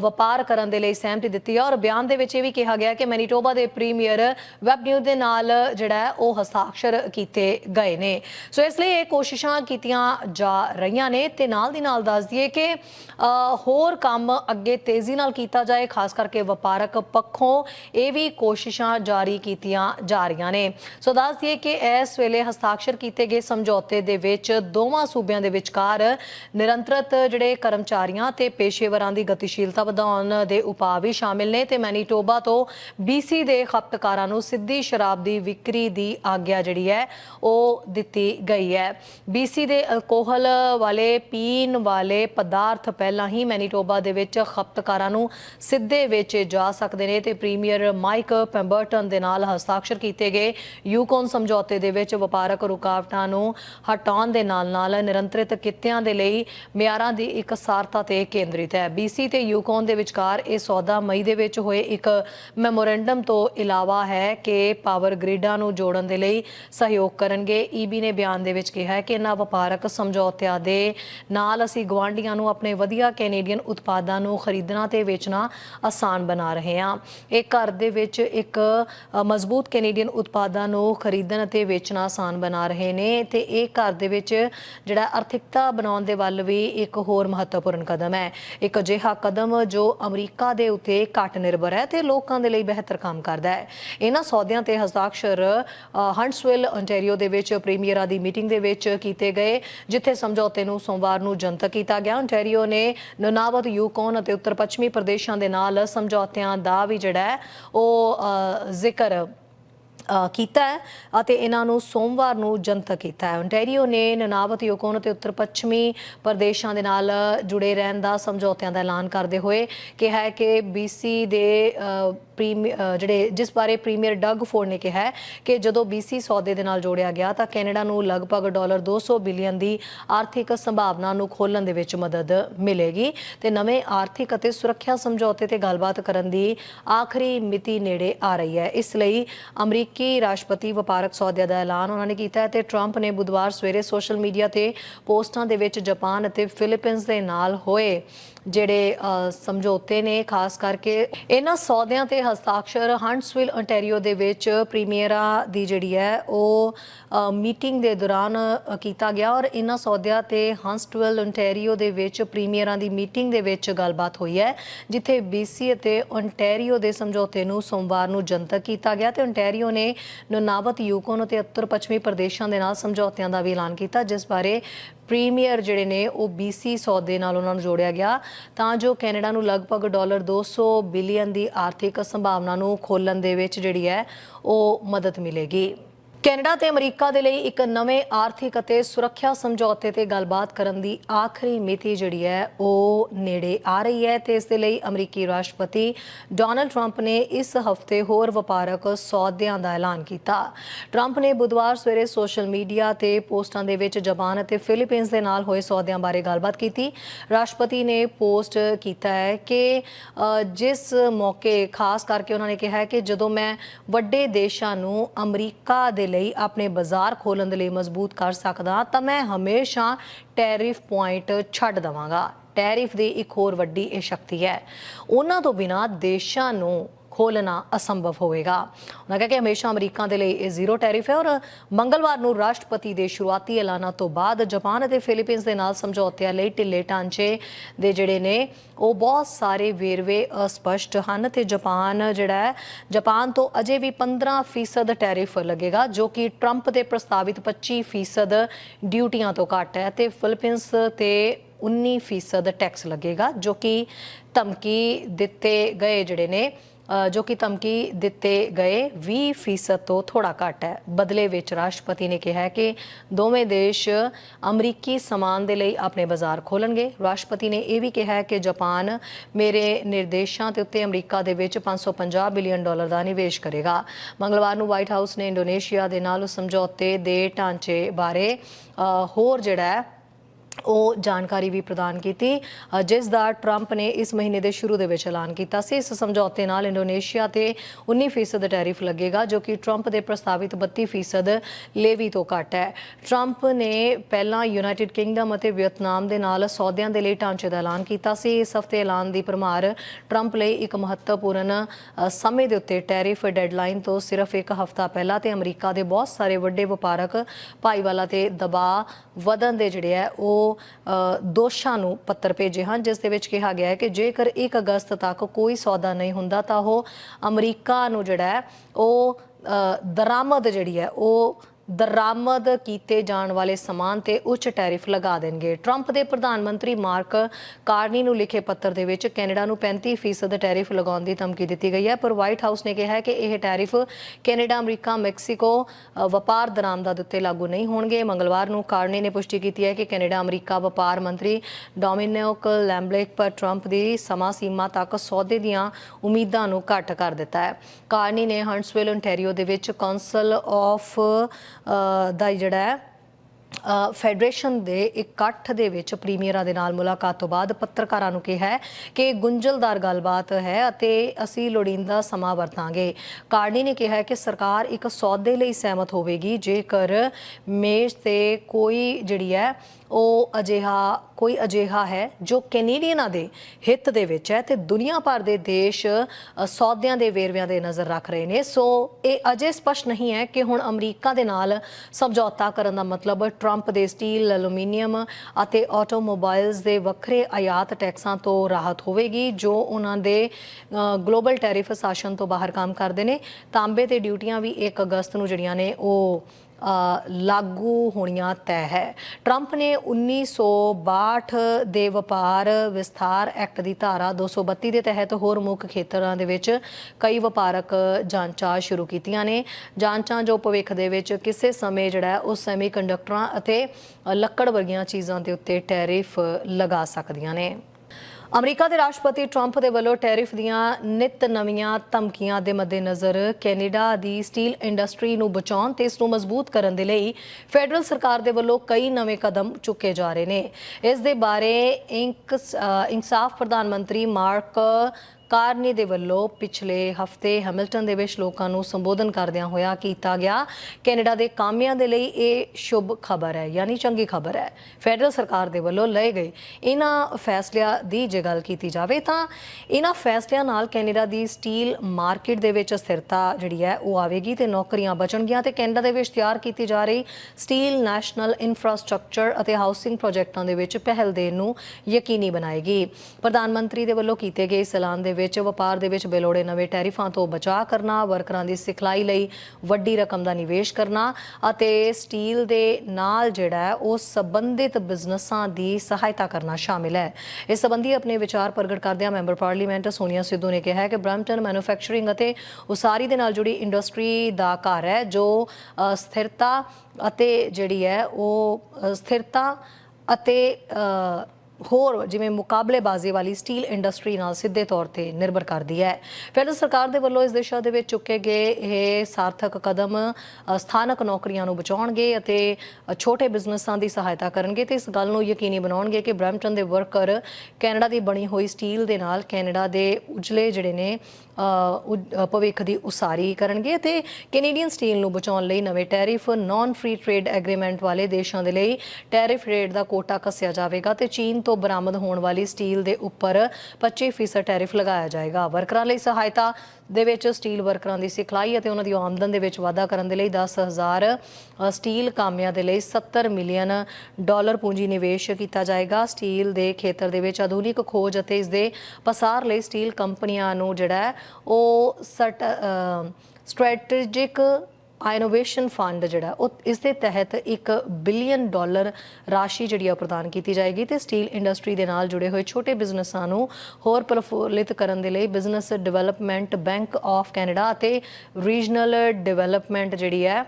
ਵਪਾਰ ਕਰਨ ਦੇ ਲਈ ਸਹਿਮਤੀ ਦਿੱਤੀ ਹੈ ਔਰ ਬਿਆਨ ਦੇ ਵਿੱਚ ਇਹ ਵੀ ਕਿਹਾ ਗਿਆ ਕਿ ਮੈਨੀਟੋਬਾ ਦੇ ਪ੍ਰੀਮੀਅਰ ਵੈਬ ਨਿਊਜ਼ ਦੇ ਨਾਲ ਜਿਹੜਾ ਉਹ ਹਸਤਾਖਰ ਕੀਤੇ ਗਏ ਨੇ। ਸੋ ਇਸ ਲਈ ਇਹ ਕੋਸ਼ਿਸ਼ਾਂ ਕੀਤੀਆਂ ਜਾ ਰਹੀਆਂ ਨੇ ਤੇ ਨਾਲ ਦੀ ਨਾਲ ਦੱਸ ਦਈਏ ਕਿ ਹੋਰ ਕੰਮ ਅੱਗੇ ਤੇਜ਼ੀ ਨਾਲ ਕੀਤਾ ਜਾਏ, ਖਾਸ ਕਰਕੇ ਵਪਾਰਕ ਪੱਖੋਂ ਇਹ ਵੀ ਕੋਸ਼ਿਸ਼ਾਂ ਜਾਰੀ ਕੀਤੀਆਂ ਜਾ ਰਹੀਆਂ ਨੇ। ਸੋ ਦੱਸ ਦਈਏ ਕਿ ਇਸ ਵੇਲੇ ਹਸਤਾਖਰ ਕੀਤੇ ਗਏ ਸਮਝੌਤੇ ਦੇ ਵਿੱਚ ਦੋਵਾਂ ਸੂਬਿਆਂ ਦੇ ਵਿਚਕਾਰ ਨਿਰੰਤਰਤ ਜਿਹੜੇ ਕਰਮਚਾਰੀਆਂ ਤੇ ਪੇਸ਼ੇਵਰਾਂ ਦੀ ਗਤੀਸ਼ੀਲਤਾ ਵਧਾਉਣ ਦੇ ਉਪਾਅ ਵੀ ਸ਼ਾਮਿਲ ਨੇ ਤੇ ਮੈਨੀਟੋਬਾ ਤੋਂ BC ਦੇ ਖਪਤਕਾਰਾਂ ਨੂੰ ਸਿੱਧੀ ਸ਼ਰਾਬ ਦੀ ਵਿਕਰੀ ਦੀ ਆਗਿਆ ਜਿਹੜੀ ਹੈ, ਉਹ ਦਿੱਤੀ ਗਈ ਹੈ। BC ਦੇ ਅਲਕੋਹਲ ਵਾਲੇ, ਪੀਣ ਵਾਲੇ ਪਦਾਰਥ ਪਹਿਲਾਂ ਹੀ ਮੈਨੀਟੋਬਾ ਦੇ ਵਿੱਚ ਖਪਤਕਾਰਾਂ ਨੂੰ ਸਿੱਧੇ ਵੇਚੇ ਜਾ ਸਕਦੇ ਨੇ ਤੇ ਪ੍ਰੀਮੀਅਰ ਮਾਈਕ ਪੈਂਬਰਟਨ ਦੇ ਨਾਲ ਹਸਤਾਖਰ ਕੀਤੇ ਗਏ। ਯੂਕੋਨ ਸਮਝੌਤੇ ਦੇ ਵਿੱਚ ਵਪਾਰਕ ਰੁਕਾਵਟਾਂ ਨੂੰ ਹਟਾਉਣ ਦੇ ਨਾਲ-ਨਾਲ ਨਿਰੰਤਰਿਤ ਕਿੱਤਿਆਂ ਦੇ ਲਈ ਮਿਆਰਾਂ ਦੀ ਇਕਸਾਰਤਾ ਤੇ ਕੇਂਦਰਿਤ ਹੈ। BC ਤੇ ਯੂਕੋਨ ਦੇ ਵਿਚਕਾਰ ਇਹ ਸੌਦਾ ਮਈ ਦੇ ਵਿੱਚ ਹੋਏ ਇੱਕ ਮੈਮੋਰੈਂਡਮ ਤੋਂ ਇਲਾਵਾ ਹੈ ਕਿ ਪਾਵਰ ਗ੍ਰਿਡਾਂ ਨੂੰ ਜੋੜਨ ਦੇ ਲਈ ਸਹਿਯੋਗ ਕਰਨਗੇ। ਈਬੀ ਨੇ ਬਿਆਨ ਦੇ ਵਿੱਚ ਕਿਹਾ ਹੈ ਕਿ ਇਹਨਾਂ ਵਪਾਰਕ ਸਮਝੌਤਿਆਂ ਦੇ ਨਾਲ ਅਸੀਂ ਗਵਾਂਢੀਆਂ ਨੂੰ ਆਪਣੇ ਵਧੀਆ ਕੈਨੇਡੀਅਨ ਉਤਪਾਦਾਂ ਨੂੰ ਖਰੀਦਣਾ ਤੇ ਵੇਚਣਾ ਆਸਾਨ ਬਣਾ ਰਹੇ ਹਾਂ। ਇਹ ਘਰ ਦੇ ਵਿੱਚ ਇੱਕ ਮਜ਼ਬੂਤ ਕੈਨੇਡੀਅਨ ਉਤਪਾਦਾਂ ਨੂੰ ਖਰੀਦਣ ਅਤੇ ਵੇਚਣਾ ਆਸਾਨ ਬਣਾ ਰਹੇ ਨੇ ਤੇ ਇਹ ਘਰ ਦੇ ਵਿੱਚ ਜਿਹੜਾ ਆਰਥਿਕਤਾ ਬਣਾਉਣ ਦੇ ਵੱਲ ਵੀ ਇੱਕ ਹੋਰ ਮਹੱਤਵਪੂਰਨ ਕਦਮ ਹੈ। ਇੱਕ ਅਜਿਹਾ ਕਦਮ ਜੋ ਅਮਰੀਕਾ ਦੇ ਉੱਤੇ ਘੱਟ ਨਿਰਭਰ ਹੈ ਤੇ ਲੋਕਾਂ ਦੇ ਲਈ ਬਿਹਤਰ ਕੰਮ ਕਰਦਾ ਹੈ। ਇਹਨਾਂ ਸੌਦਿਆਂ ਤੇ ਹਸਤਾਖਰ ਅ, ਹੰਟਸਵਿਲ ontario ਦੇ ਵਿੱਚ ਪ੍ਰੀਮੀਅਰਾਂ ਦੀ ਮੀਟਿੰਗ ਦੇ ਵਿੱਚ ਕੀਤੇ ਗਏ ਜਿੱਥੇ ਸਮਝੌਤੇ ਨੂੰ ਸੋਮਵਾਰ ਨੂੰ ਜਨਤਕ ਕੀਤਾ ਗਿਆ। ontario ਨੇ ਨਨਾਵਤ ਯੂਕੋਨ ਅਤੇ ਉੱਤਰ ਪੱਛਮੀ ਪ੍ਰਦੇਸ਼ਾਂ ਦੇ ਨਾਲ ਸਮਝੌਤਿਆਂ ਦਾ ਵੀ ਜਿਹੜਾ ਉਹ ਜ਼ਿਕਰ ਕੀਤਾ ਹੈ ਅਤੇ ਇਹਨਾਂ ਨੂੰ ਸੋਮਵਾਰ ਨੂੰ ਜਨਤਕ ਕੀਤਾ ਹੈ। ontario ਨੇ ਨਨਾਵਤ ਯੋਕੋਨ ਅਤੇ ਉੱਤਰ ਪੱਛਮੀ ਪ੍ਰਦੇਸ਼ਾਂ ਦੇ ਨਾਲ ਜੁੜੇ ਰਹਿਣ ਦਾ ਸਮਝੌਤਿਆਂ ਦਾ ਐਲਾਨ ਕਰਦੇ ਹੋਏ ਕਿਹਾ ਹੈ ਕਿ BC ਦੇ ਪ੍ਰੀਮੀ- ਜਿਹੜੇ ਜਿਸ ਬਾਰੇ ਪ੍ਰੀਮੀਅਰ ਡਗ ਫੋਰ ਨੇ ਕਿਹਾ ਕਿ ਜਦੋਂ BC ਸੌਦੇ ਦੇ ਨਾਲ ਜੋੜਿਆ ਗਿਆ ਤਾਂ ਕੈਨੇਡਾ ਨੂੰ ਲਗਭਗ ਡਾਲਰ 200 ਬਿਲੀਅਨ ਦੀ ਆਰਥਿਕ ਸੰਭਾਵਨਾ ਨੂੰ ਖੋਲਣ ਦੇ ਵਿੱਚ ਮਦਦ ਮਿਲੇਗੀ ਤੇ ਨਵੇਂ ਆਰਥਿਕ ਅਤੇ ਸੁਰੱਖਿਆ ਸਮਝੌਤੇ ਤੇ ਗੱਲਬਾਤ ਕਰਨ ਦੀ ਆਖਰੀ ਮਿਤੀ ਨੇੜੇ ਆ ਰਹੀ ਹੈ। ਇਸ ਲਈ ਅਮਰੀਕੀ ਰਾਸ਼ਟਰਪਤੀ ਵਪਾਰਕ ਸੌਦਿਆਂ ਦਾ ਐਲਾਨ ਉਹਨਾਂ ਨੇ ਕੀਤਾ ਤੇ ਟਰੰਪ ਨੇ ਬੁੱਧਵਾਰ ਸਵੇਰੇ ਸੋਸ਼ਲ ਮੀਡੀਆ ਤੇ ਪੋਸਟਾਂ ਦੇ ਵਿੱਚ ਜਾਪਾਨ ਅਤੇ ਫਿਲੀਪੀਨਜ਼ ਦੇ ਨਾਲ ਹੋਏ ਜਿਹੜੇ ਸਮਝੌਤੇ ਨੇ, ਖਾਸ ਕਰਕੇ ਇਹਨਾਂ ਸੌਦਿਆਂ ਤੇ ਹਸਤਾਖਰ ਹੰਟਸਵਿਲ ontario ਦੇ ਵਿੱਚ ਪ੍ਰੀਮੀਅਰਾਂ ਦੀ ਜਿਹੜੀ ਹੈ ਉਹ ਮੀਟਿੰਗ ਦੇ ਦੌਰਾਨ ਕੀਤਾ ਗਿਆ ਔਰ ਇਹਨਾਂ ਸੌਦਿਆਂ ਤੇ ਹੰਟਸਵਿਲ ontario ਦੇ ਵਿੱਚ ਪ੍ਰੀਮੀਅਰਾਂ ਦੀ ਮੀਟਿੰਗ ਦੇ ਵਿੱਚ ਗੱਲਬਾਤ ਹੋਈ ਹੈ, ਜਿੱਥੇ BC ਅਤੇ ontario ਦੇ ਸਮਝੌਤੇ ਨੂੰ ਸੋਮਵਾਰ ਨੂੰ ਜਨਤਕ ਕੀਤਾ ਗਿਆ ਤੇ ontario ਨੇ ਨਨਾਵਤ ਯੂਕੋਨ ਅਤੇ ਉੱਤਰ ਪੱਛਮੀ ਪ੍ਰਦੇਸ਼ਾਂ ਦੇ ਨਾਲ ਸਮਝੌਤਿਆਂ ਦਾ ਵੀ ਐਲਾਨ ਕੀਤਾ, ਜਿਸ ਬਾਰੇ ਪ੍ਰੀਮੀਅਰ ਜਿਹੜੇ ਨੇ, ਉਹ BC ਸੌਦੇ ਨਾਲ ਉਹਨਾਂ ਨੂੰ ਜੋੜਿਆ ਗਿਆ। ਤਾਂ ਜੋ ਕੈਨੇਡਾ ਨੂੰ ਲਗਭਗ ਡਾਲਰ 200 ਬਿਲੀਅਨ ਦੀ ਆਰਥਿਕ ਸੰਭਾਵਨਾ ਨੂੰ ਖੋਲਣ ਦੇ ਵਿੱਚ ਜਿਹੜੀ ਹੈ, ਉਹ ਮਦਦ ਮਿਲੇਗੀ। ਕੈਨੇਡਾ ਤੇ ਅਮਰੀਕਾ ਦੇ ਲਈ ਇੱਕ ਨਵੇਂ ਆਰਥਿਕ ਅਤੇ ਸੁਰੱਖਿਆ ਸਮਝੌਤੇ ਤੇ ਗੱਲਬਾਤ ਕਰਨ ਦੀ ਆਖਰੀ ਮਿਤੀ ਜਿਹੜੀ ਹੈ, ਉਹ ਨੇੜੇ ਆ ਰਹੀ ਹੈ ਤੇ ਇਸ ਦੇ ਲਈ ਅਮਰੀਕੀ ਰਾਸ਼ਟਰਪਤੀ ਡੋਨਲਡ ਟਰੰਪ ਨੇ ਇਸ ਹਫ਼ਤੇ ਹੋਰ ਵਪਾਰਕ ਸੌਦਿਆਂ ਦਾ ਐਲਾਨ ਕੀਤਾ। ਟਰੰਪ ਨੇ ਬੁੱਧਵਾਰ ਸਵੇਰੇ ਸੋਸ਼ਲ ਮੀਡੀਆ ਤੇ ਪੋਸਟਾਂ ਦੇ ਵਿੱਚ ਜਾਪਾਨ ਅਤੇ ਫਿਲੀਪੀਨਸ ਦੇ ਨਾਲ ਹੋਏ ਸੌਦਿਆਂ ਬਾਰੇ ਗੱਲਬਾਤ ਕੀਤੀ। ਰਾਸ਼ਟਰਪਤੀ ਨੇ ਪੋਸਟ ਕੀਤਾ ਹੈ ਕਿ ਜਿਸ ਮੌਕੇ ਖਾਸ ਕਰਕੇ ਉਹਨਾਂ ਨੇ ਕਿਹਾ ਕਿ ਜਦੋਂ ਮੈਂ ਵੱਡੇ ਦੇਸ਼ਾਂ ਨੂੰ ਅਮਰੀਕਾ ਦੇ ਲਈ ਆਪਣੇ ਬਾਜ਼ਾਰ ਖੋਲਣ ਦੇ ਲਈ ਮਜ਼ਬੂਤ ਕਰ ਸਕਦਾ ਤਾਂ ਮੈਂ ਹਮੇਸ਼ਾ ਟੈਰਿਫ ਪੁਆਇੰਟ ਛੱਡ ਦਵਾਂਗਾ। ਟੈਰਿਫ ਦੀ ਇੱਕ ਹੋਰ ਵੱਡੀ ਇਹ ਸ਼ਕਤੀ ਹੈ। ਉਹਨਾਂ ਤੋਂ ਬਿਨਾ ਦੇਸ਼ਾਂ ਨੂੰ ਖੋਲਣਾ ਅਸੰਭਵ ਹੋਵੇਗਾ। ਉਹਨਾਂ ਕਿਹਾ ਕਿ ਹਮੇਸ਼ਾ ਅਮਰੀਕਾ ਦੇ ਲਈ ਇਹ ਜ਼ੀਰੋ ਟੈਰਿਫ ਹੈ ਔਰ ਮੰਗਲਵਾਰ ਨੂੰ ਰਾਸ਼ਟਰਪਤੀ ਦੇ ਸ਼ੁਰੂਆਤੀ ਐਲਾਨਾਂ ਤੋਂ ਬਾਅਦ ਜਾਪਾਨ ਅਤੇ ਫਿਲੀਪੀਨਸ ਦੇ ਨਾਲ ਸਮਝੌਤਿਆਂ ਲਈ ਢਿੱਲੇ ਢਾਂਚੇ ਦੇ ਜਿਹੜੇ ਨੇ, ਉਹ ਬਹੁਤ ਸਾਰੇ ਵੇਰਵੇ ਅਸਪਸ਼ਟ ਹਨ ਤੇ ਜਾਪਾਨ ਜਿਹੜਾ ਹੈ, ਜਾਪਾਨ ਤੋਂ ਅਜੇ ਵੀ 15% ਟੈਰਿਫ ਲੱਗੇਗਾ, ਜੋ ਕਿ ਟਰੰਪ ਦੇ ਪ੍ਰਸਤਾਵਿਤ 25% ਡਿਊਟੀਆਂ ਤੋਂ ਘੱਟ ਹੈ ਤੇ ਫਿਲੀਪੀਨਸ ਤੇ 19% ਟੈਕਸ ਲੱਗੇਗਾ, ਜੋ ਕਿ ਧਮਕੀ ਦਿੱਤੇ ਗਏ ਜਿਹੜੇ ਨੇ। ਜੋ ਕਿ ਧਮਕੀ ਦਿੱਤੇ ਗਏ 20% ਤੋਂ ਥੋੜਾ ਘੱਟ ਹੈ। ਬਦਲੇ ਵਿੱਚ ਰਾਸ਼ਟਰਪਤੀ ਨੇ ਕਿਹਾ ਕਿ ਦੋਵੇਂ ਦੇਸ਼ ਅਮਰੀਕੀ ਸਮਾਨ ਦੇ ਲਈ ਆਪਣੇ ਬਾਜ਼ਾਰ ਖੋਲਣਗੇ। ਰਾਸ਼ਟਰਪਤੀ ਨੇ ਇਹ ਵੀ ਕਿਹਾ ਕਿ ਜਾਪਾਨ ਮੇਰੇ ਨਿਰਦੇਸ਼ਾਂ ਤੇ ਉੱਤੇ ਅਮਰੀਕਾ ਦੇ ਵਿੱਚ 550 ਬਿਲੀਅਨ ਡਾਲਰ ਦਾ ਨਿਵੇਸ਼ ਕਰੇਗਾ। ਮੰਗਲਵਾਰ ਨੂੰ ਵਾਈਟ ਹਾਊਸ ਨੇ ਇੰਡੋਨੇਸ਼ੀਆ ਦੇ ਨਾਲ ਸਮਝੌਤੇ ਦੇ ਢਾਂਚੇ ਬਾਰੇ ਹੋਰ ਜਿਹੜਾ ਹੈ ਉਹ ਜਾਣਕਾਰੀ ਵੀ ਪ੍ਰਦਾਨ ਕੀਤੀ ਜਿਸ ਦਾ ਟਰੰਪ ਨੇ ਇਸ ਮਹੀਨੇ ਦੇ ਸ਼ੁਰੂ ਦੇ ਵਿੱਚ ਐਲਾਨ ਕੀਤਾ ਸੀ। ਇਸ ਸਮਝੌਤੇ ਨਾਲ ਇੰਡੋਨੇਸ਼ੀਆ ਤੇ 19% ਟੈਰਿਫ ਲੱਗੇਗਾ, ਜੋ ਕਿ ਟਰੰਪ ਦੇ ਪ੍ਰਸਤਾਵਿਤ 32% ਲੇਵੀ ਤੋਂ ਘੱਟ ਹੈ। ਟਰੰਪ ਨੇ ਪਹਿਲਾਂ ਯੂਨਾਈਟਿਡ ਕਿੰਗਡਮ ਅਤੇ ਵੀਅਤਨਾਮ ਦੇ ਨਾਲ ਸੌਦਿਆਂ ਦੇ ਲਈ ਢਾਂਚੇ ਦਾ ਐਲਾਨ ਕੀਤਾ ਸੀ। ਇਸ ਹਫ਼ਤੇ ਐਲਾਨ ਦੀ ਪਰਮਾਰ ਟਰੰਪ ਲਈ ਇੱਕ ਮਹੱਤਵਪੂਰਨ ਸਮੇਂ ਦੇ ਉੱਤੇ ਟੈਰਿਫ ਡੈਡਲਾਈਨ ਤੋਂ ਸਿਰਫ ਇੱਕ ਹਫਤਾ ਪਹਿਲਾਂ ਤੇ ਅਮਰੀਕਾ ਦੇ ਬਹੁਤ ਸਾਰੇ ਵੱਡੇ ਵਪਾਰਕ ਭਾਈਵਾਲਾ ਤੇ ਦਬਾਅ ਵਧਣ ਦੇ ਜਿਹੜੇ ਹੈ, ਉਹ ਅ, ਦੋਸ਼ਾਂ ਨੂੰ ਪੱਤਰ ਭੇਜੇ ਹਨ ਜਿਸ ਦੇ ਵਿੱਚ ਕਿਹਾ ਗਿਆ ਹੈ ਕਿ ਜੇਕਰ 1 ਅਗਸਤ ਤੱਕ ਕੋਈ ਸੌਦਾ ਨਹੀਂ ਹੁੰਦਾ ਤਾਂ ਉਹ ਅਮਰੀਕਾ ਨੂੰ ਜਿਹੜਾ ਹੈ ਉਹ ਅ, ਦਰਾਮਦ ਜਿਹੜੀ ਹੈ ਉਹ ਦਰਾਮਦ ਕੀਤੇ ਜਾਣ ਵਾਲੇ ਸਮਾਨ ਤੇ ਉੱਚ ਟੈਰਿਫ ਲਗਾ ਦੇਣਗੇ। ਟਰੰਪ ਦੇ ਪ੍ਰਧਾਨ ਮੰਤਰੀ ਮਾਰਕ ਕਾਰਨੀ ਨੂੰ ਲਿਖੇ ਪੱਤਰ ਦੇ ਵਿੱਚ ਕੈਨੇਡਾ ਨੂੰ 35% ਟੈਰਿਫ ਲਗਾਉਣ ਦੀ ਧਮਕੀ ਦਿੱਤੀ ਗਈ ਹੈ, ਪਰ ਵਾਈਟ ਹਾਊਸ ਨੇ ਕਿਹਾ ਹੈ ਕਿ ਇਹ ਟੈਰਿਫ ਕੈਨੇਡਾ, ਅਮਰੀਕਾ, ਮੈਕਸੀਕੋ ਵਪਾਰ ਦਰਾਮਦ ਉੱਤੇ ਲਾਗੂ ਨਹੀਂ ਹੋਣਗੇ। ਮੰਗਲਵਾਰ ਨੂੰ ਕਾਰਨੀ ਨੇ ਪੁਸ਼ਟੀ ਕੀਤੀ ਹੈ ਕਿ ਕੈਨੇਡਾ, ਅਮਰੀਕਾ ਵਪਾਰ ਮੰਤਰੀ ਡੋਮਿਨਿਕ ਲੈਂਬਲੇਕ ਪਰ ਟਰੰਪ ਦੀ ਸਮਾਂ ਸੀਮਾ ਤੱਕ ਸੌਦੇ ਦੀਆਂ ਉਮੀਦਾਂ ਨੂੰ ਘੱਟ ਕਰ ਦਿੱਤਾ ਹੈ। ਕਾਰਨੀ ਨੇ ਹੰਟਸਵਿਲ ontario ਦੇ ਵਿੱਚ ਕਾਉਂਸਲ ਆਫ ਦਾ ਜਿਹੜਾ ਹੈ ਫੈਡਰੇਸ਼ਨ ਦੇ ਇਕੱਠ ਦੇ ਵਿੱਚ ਪ੍ਰੀਮੀਅਰਾਂ ਦੇ ਨਾਲ ਮੁਲਾਕਾਤ ਤੋਂ ਬਾਅਦ ਪੱਤਰਕਾਰਾਂ ਨੂੰ ਕਿਹਾ ਹੈ ਕਿ ਗੁੰਝਲਦਾਰ ਗੱਲਬਾਤ ਹੈ ਅਤੇ ਅਸੀਂ ਲੋੜੀਂਦਾ ਸਮਾਂ ਵਰਤਾਂਗੇ। ਕਾਰਨੀ ਨੇ ਕਿਹਾ ਹੈ ਕਿ ਸਰਕਾਰ ਇੱਕ ਸੌਦੇ ਲਈ ਸਹਿਮਤ ਹੋਵੇਗੀ, ਜੇਕਰ ਮੇਜ਼ ਤੇ ਕੋਈ ਜਿਹੜੀ ਹੈ, ਉਹ ਅਜਿਹਾ, ਕੋਈ ਅਜਿਹਾ ਹੈ ਜੋ ਕੈਨੇਡੀਅਨਾਂ ਦੇ ਹਿੱਤ ਦੇ ਵਿੱਚ ਹੈ ਤੇ ਦੁਨੀਆ ਭਰ ਦੇ ਦੇਸ਼ ਸੌਦਿਆਂ ਦੇ ਵੇਰਵਿਆਂ ਦੇ ਨਜ਼ਰ ਰੱਖ ਰਹੇ ਨੇ। ਸੋ ਇਹ ਅਜੇ ਸਪਸ਼ਟ ਨਹੀਂ ਹੈ ਕਿ ਹੁਣ ਅਮਰੀਕਾ ਦੇ ਨਾਲ ਸਮਝੌਤਾ ਕਰਨ ਦਾ ਮਤਲਬ ਟਰੰਪ ਦੇ ਸਟੀਲ ਐਲੂਮੀਨੀਅਮ ਅਤੇ ਆਟੋਮੋਬਾਈਲਸ ਦੇ ਵੱਖਰੇ ਆਯਾਤ ਟੈਕਸਾਂ ਤੋਂ ਰਾਹਤ ਹੋਵੇਗੀ, ਜੋ ਉਹਨਾਂ ਦੇ ਗਲੋਬਲ ਟੈਰਿਫ ਸ਼ਾਸਨ ਤੋਂ ਬਾਹਰ ਕੰਮ ਕਰਦੇ ਨੇ। ਤਾਂਬੇ ਤੇ ਡਿਊਟੀਆਂ ਵੀ 1 ਅਗਸਤ ਨੂੰ ਜਿਹੜੀਆਂ ਨੇ, ਉਹ ਲਾਗੂ ਹੋਣੀਆਂ ਤੈਅ ਹੈ। ਟਰੰਪ ਨੇ 1962 ਦੇ ਵਪਾਰ ਵਿਸਥਾਰ ਐਕਟ ਦੀ ਧਾਰਾ 232 ਦੇ ਤਹਿਤ ਹੋਰ ਮੁੱਖ ਖੇਤਰਾਂ ਦੇ ਵਿੱਚ ਕਈ ਵਪਾਰਕ ਜਾਂਚਾਂ ਸ਼ੁਰੂ ਕੀਤੀਆਂ ਨੇ। ਜਾਂਚਾਂ ਜੋ ਭਵਿੱਖ ਦੇ ਵਿੱਚ ਕਿਸੇ ਸਮੇਂ ਜਿਹੜਾ ਹੈ, ਉਹ ਸੈਮੀਕੰਡਕਟਰਾਂ ਅਤੇ ਲੱਕੜ ਵਰਗੀਆਂ ਚੀਜ਼ਾਂ ਦੇ ਉੱਤੇ ਟੈਰਿਫ ਲਗਾ ਸਕਦੀਆਂ ਨੇ। ਅਮਰੀਕਾ ਦੇ ਰਾਸ਼ਟਰਪਤੀ ਟਰੰਪ ਦੇ ਵੱਲੋਂ ਟੈਰਿਫ ਦੀਆਂ ਨਿਤ ਨਵੀਆਂ ਧਮਕੀਆਂ ਦੇ ਮੱਦੇਨਜ਼ਰ ਕੈਨੇਡਾ ਦੀ ਸਟੀਲ ਇੰਡਸਟਰੀ ਨੂੰ ਬਚਾਉਣ ਤੇ ਇਸ ਨੂੰ ਮਜ਼ਬੂਤ ਕਰਨ ਦੇ ਲਈ ਫੈਡਰਲ ਸਰਕਾਰ ਦੇ ਵੱਲੋਂ ਕਈ ਨਵੇਂ ਕਦਮ ਚੁੱਕੇ ਜਾ ਰਹੇ ਨੇ। ਇਸ ਦੇ ਬਾਰੇ ਇੰਕ ਇਨਸਾਫ ਪ੍ਰਧਾਨ ਮੰਤਰੀ ਮਾਰਕ ਕਾਰਨੀ ਦੇ ਵੱਲੋਂ ਪਿਛਲੇ ਹਫ਼ਤੇ ਹੈਮਿਲਟਨ ਦੇ ਵਿੱਚ ਲੋਕਾਂ ਨੂੰ ਸੰਬੋਧਨ ਕਰਦਿਆਂ ਹੋਇਆ ਕੀਤਾ ਗਿਆ। ਕੈਨੇਡਾ ਦੇ ਕਾਮਿਆਂ ਦੇ ਲਈ ਇਹ ਸ਼ੁਭ ਖਬਰ ਹੈ, ਯਾਨੀ ਚੰਗੀ ਖਬਰ ਹੈ। ਫੈਡਰਲ ਸਰਕਾਰ ਦੇ ਵੱਲੋਂ ਲਏ ਗਏ ਇਹਨਾਂ ਫੈਸਲਿਆਂ ਦੀ ਜੇ ਗੱਲ ਕੀਤੀ ਜਾਵੇ ਤਾਂ ਇਹਨਾਂ ਫੈਸਲਿਆਂ ਨਾਲ ਕੈਨੇਡਾ ਦੀ ਸਟੀਲ ਮਾਰਕੀਟ ਦੇ ਵਿੱਚ ਸਥਿਰਤਾ ਜਿਹੜੀ ਹੈ ਉਹ ਆਵੇਗੀ ਤੇ ਨੌਕਰੀਆਂ ਬਚਣਗੀਆਂ ਤੇ ਕੈਨੇਡਾ ਦੇ ਵਿੱਚ ਤਿਆਰ ਕੀਤੀ ਜਾ ਰਹੀ ਸਟੀਲ ਨੈਸ਼ਨਲ ਇਨਫਰਾਸਟ੍ਰਕਚਰ ਅਤੇ ਹਾਊਸਿੰਗ ਪ੍ਰੋਜੈਕਟਾਂ ਦੇ ਵਿੱਚ ਪਹਿਲ ਦੇਣ ਨੂੰ ਯਕੀਨੀ ਬਣਾਏਗੀ। ਪ੍ਰਧਾਨ ਮੰਤਰੀ ਦੇ ਵੱਲੋਂ ਕੀਤੇ ਗਏ ਇਸ ਐਲਾਨ ਦੇ ਵਿੱਚ ਵਪਾਰ ਦੇ ਵਿੱਚ ਬੇਲੋੜੇ ਨਵੇਂ ਟੈਰਿਫਾਂ ਤੋਂ ਬਚਾਅ ਕਰਨਾ ਵਰਕਰਾਂ ਦੀ ਸਿਖਲਾਈ ਲਈ ਵੱਡੀ ਰਕਮ ਦਾ ਨਿਵੇਸ਼ ਕਰਨਾ ਅਤੇ ਸਟੀਲ ਦੇ ਨਾਲ ਜਿਹੜਾ ਹੈ ਉਹ ਸੰਬੰਧਿਤ ਬਿਜ਼ਨਸਾਂ ਦੀ ਸਹਾਇਤਾ ਕਰਨਾ ਸ਼ਾਮਿਲ ਹੈ। ਇਸ ਸੰਬੰਧੀ ਆਪਣੇ ਵਿਚਾਰ ਪ੍ਰਗਟ ਕਰਦਿਆਂ ਮੈਂਬਰ ਪਾਰਲੀਮੈਂਟ ਸੋਨੀਆ ਸਿੱਧੂ ਨੇ ਕਿਹਾ ਕਿ ਬ੍ਰੈਂਪਟਨ ਮੈਨੂਫੈਕਚਰਿੰਗ ਅਤੇ ਉਸਾਰੀ ਦੇ ਨਾਲ ਜੁੜੀ ਇੰਡਸਟਰੀ ਦਾ ਘਰ ਹੈ ਜੋ ਅ, ਸਥਿਰਤਾ ਅਤੇ ਜਿਹੜੀ ਹੈ ਉਹ ਸਥਿਰਤਾ ਅਤੇ ਹੋਰ ਜਿਵੇਂ ਮੁਕਾਬਲੇਬਾਜ਼ੀ ਵਾਲੀ ਸਟੀਲ ਇੰਡਸਟਰੀ ਨਾਲ ਸਿੱਧੇ ਤੌਰ ਤੇ ਨਿਰਭਰ ਕਰਦੀ ਹੈ। ਫੈਡਰਲ ਸਰਕਾਰ ਦੇ ਵੱਲੋਂ ਇਸ ਦਿਸ਼ਾ ਦੇ ਵਿੱਚ ਚੁੱਕੇ ਗਏ ਇਹ ਸਾਰਥਕ ਕਦਮ ਸਥਾਨਕ ਨੌਕਰੀਆਂ ਨੂੰ ਬਚਾਉਣਗੇ ਅਤੇ ਛੋਟੇ ਬਿਜ਼ਨਸਾਂ ਦੀ ਸਹਾਇਤਾ ਕਰਨਗੇ ਤੇ ਇਸ ਗੱਲ ਨੂੰ ਯਕੀਨੀ ਬਣਾਉਣਗੇ ਕਿ ਬ੍ਰੈਂਪਟਨ ਦੇ ਵਰਕਰ ਕੈਨੇਡਾ ਦੀ ਬਣੀ ਹੋਈ ਸਟੀਲ ਦੇ ਨਾਲ ਕੈਨੇਡਾ ਦੇ ਉਜਲੇ ਜਿਹੜੇ ਨੇ ਅ, ਭਵਿੱਖ ਦੀ ਉਸਾਰੀ ਕਰਨਗੇ ਤੇ ਕੈਨੇਡੀਅਨ ਸਟੀਲ ਨੂੰ ਬਚਾਉਣ ਲਈ ਨਵੇਂ tariff non free trade agreement ਵਾਲੇ ਦੇਸ਼ਾਂ ਦੇ ਲਈ ਟੈਰਿਫ ਰੇਟ ਦਾ ਕੋਟਾ ਕੱਸਿਆ ਜਾਵੇਗਾ ਤੇ ਚੀਨ ਤੋਂ ਤੋਂ ਬਰਾਮਦ ਹੋਣ ਵਾਲੀ ਸਟੀਲ ਦੇ ਉੱਪਰ 25% ਟੈਰਿਫ ਲਗਾਇਆ ਜਾਏਗਾ। ਵਰਕਰਾਂ ਲਈ ਸਹਾਇਤਾ ਦੇ ਵਿੱਚ ਸਟੀਲ ਵਰਕਰਾਂ ਦੀ ਸਿਖਲਾਈ ਅਤੇ ਉਹਨਾਂ ਦੀ ਆਮਦਨ ਦੇ ਵਿੱਚ ਵਾਧਾ ਕਰਨ ਦੇ ਲਈ 10000 ਅ, ਸਟੀਲ ਕਾਮਿਆਂ ਦੇ ਲਈ 70 ਮਿਲੀਅਨ ਡਾਲਰ ਪੂੰਜੀ ਨਿਵੇਸ਼ ਕੀਤਾ ਜਾਏਗਾ। ਸਟੀਲ ਦੇ ਖੇਤਰ ਦੇ ਵਿੱਚ ਆਧੁਨਿਕ ਖੋਜ ਅਤੇ ਇਸ ਦੇ ਪਸਾਰ ਲਈ ਸਟੀਲ ਕੰਪਨੀਆਂ ਨੂੰ ਜਿਹੜਾ ਉਹ ਸਟ ਸਟ੍ਰੈਟੇਜਿਕ ਇਨੋਵੇਸ਼ਨ ਫੰਡ ਜਿਹੜਾ, ਉਹ ਇਸ ਦੇ ਤਹਿਤ 1 ਬਿਲੀਅਨ ਡਾਲਰ ਰਾਸ਼ੀ ਜਿਹੜੀ ਆ ਉਹ ਪ੍ਰਦਾਨ ਕੀਤੀ ਜਾਏਗੀ ਤੇ ਸਟੀਲ ਇੰਡਸਟਰੀ ਦੇ ਨਾਲ ਜੁੜੇ ਹੋਏ ਛੋਟੇ ਬਿਜ਼ਨਸਾਂ ਨੂੰ ਹੋਰ ਪ੍ਰਫੁੱਲਿਤ ਕਰਨ ਦੇ ਲਈ business development bank of Canada ਅਤੇ ਰੀਜਨਲ ਡਿਵੈਲਪਮੈਂਟ ਜਿਹੜੀ ਹੈ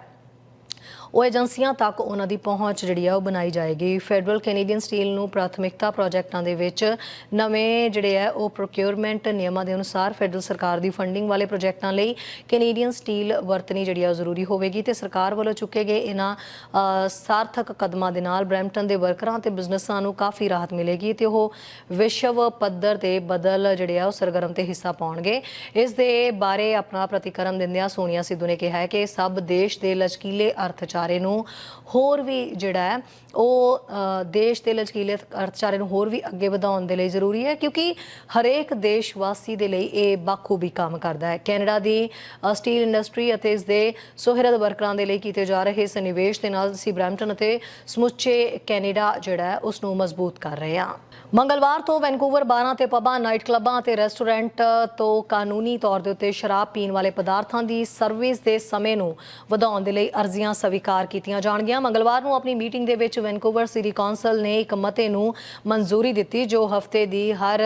ਉਹ ਏਜੰਸੀਆਂ ਤੱਕ ਉਹਨਾਂ ਦੀ ਪਹੁੰਚ ਜਿਹੜੀ ਆ ਉਹ ਬਣਾਈ ਜਾਏਗੀ। ਫੈਡਰਲ ਕੈਨੇਡੀਅਨ ਸਟੀਲ ਨੂੰ ਪ੍ਰਾਥਮਿਕਤਾ ਪ੍ਰੋਜੈਕਟਾਂ ਦੇ ਵਿੱਚ ਨਵੇਂ ਜਿਹੜੇ ਆ ਉਹ ਪ੍ਰੋਕਿਉਰਮੈਂਟ ਨਿਯਮਾਂ ਦੇ ਅਨੁਸਾਰ ਫੈਡਰਲ ਸਰਕਾਰ ਦੀ ਫੰਡਿੰਗ ਵਾਲੇ ਪ੍ਰੋਜੈਕਟਾਂ ਲਈ ਕੈਨੇਡੀਅਨ ਸਟੀਲ ਵਰਤਣੀ ਜਿਹੜੀ ਆ ਉਹ ਜ਼ਰੂਰੀ ਹੋਵੇਗੀ ਤੇ ਸਰਕਾਰ ਵੱਲੋਂ ਚੁੱਕੇ ਗਏ ਇਹਨਾਂ ਸਾਰਥਕ ਕਦਮਾਂ ਦੇ ਨਾਲ ਬ੍ਰੈਂਪਟਨ ਦੇ ਵਰਕਰਾਂ ਤੇ ਬਿਜ਼ਨਸਾਂ ਨੂੰ ਕਾਫੀ ਰਾਹਤ ਮਿਲੇਗੀ ਤੇ ਉਹ ਵਿਸ਼ਵ ਪੱਧਰ ਤੇ ਬਦਲ ਜਿਹੜੇ ਆ ਉਹ ਸਰਗਰਮ ਤੇ ਹਿੱਸਾ ਪਾਉਣਗੇ। ਇਸ ਦੇ ਬਾਰੇ ਆਪਣਾ ਪ੍ਰਤੀਕਰਮ ਦਿੰਦਿਆਂ ਸੋਨੀਆ ਸਿੱਧੂ ਨੇ ਕਿਹਾ ਹੈ ਕਿ ਸਭ ਦੇਸ਼ ਦੇ ਲਚਕੀਲੇ ਅਰਥਚਾਰੇ ਨੂੰ ਹੋਰ ਵੀ ਜਿਹੜਾ ਹੈ ਉਹ ਦੇਸ਼ ਦੇ ਲਚਕੀਲੇ ਅਰਥਚਾਰੇ ਨੂੰ ਹੋਰ ਵੀ ਅੱਗੇ ਵਧਾਉਣ ਦੇ ਲਈ ਜ਼ਰੂਰੀ ਹੈ, ਕਿਉਂਕਿ ਹਰੇਕ ਦੇਸ਼ ਵਾਸੀ ਦੇ ਲਈ ਇਹ ਬਾਖੂਬੀ ਕੰਮ ਕਰਦਾ ਹੈ। ਕੈਨੇਡਾ ਦੀ ਸਟੀਲ ਇੰਡਸਟਰੀ ਅਤੇ ਇਸ ਦੇ ਸੁਹਿਰਦ ਵਰਕਰਾਂ ਦੇ ਲਈ ਕੀਤੇ ਜਾ ਰਹੇ ਇਸ ਨਿਵੇਸ਼ ਦੇ ਨਾਲ ਅਸੀਂ ਬ੍ਰੈਂਪਟਨ ਅਤੇ ਸਮੁੱਚੇ ਕੈਨੇਡਾ ਜਿਹੜਾ ਹੈ ਉਸ ਨੂੰ ਮਜ਼ਬੂਤ ਕਰ ਰਹੇ ਹਾਂ। ਮੰਗਲਵਾਰ ਤੋਂ ਵੈਨਕੂਵਰ ਬਾਰਾਂ ਤੇ ਪਬਾਂ, ਨਾਈਟ ਕਲੱਬਾਂ ਅਤੇ ਰੈਸਟੋਰੈਂਟ ਤੋਂ ਕਾਨੂੰਨੀ ਤੌਰ ਦੇ ਉੱਤੇ ਸ਼ਰਾਬ ਪੀਣ ਵਾਲੇ ਪਦਾਰਥਾਂ ਦੀ ਸਰਵਿਸ ਦੇ ਸਮੇਂ ਨੂੰ ਵਧਾਉਣ ਦੇ ਲਈ ਅਰਜ਼ੀਆਂ ਸਵੀਕਾਰ ਕੀਤੀਆਂ ਜਾਣਗੀਆਂ। ਮੰਗਲਵਾਰ ਨੂੰ ਆਪਣੀ ਮੀਟਿੰਗ ਦੇ ਵਿੱਚ ਵੈਨਕੂਵਰ ਸਿਟੀ ਕੌਂਸਲ ਨੇ ਇੱਕ ਮਤੇ ਨੂੰ ਮਨਜ਼ੂਰੀ ਦਿੱਤੀ, ਜੋ ਹਫ਼ਤੇ ਦੀ ਹਰ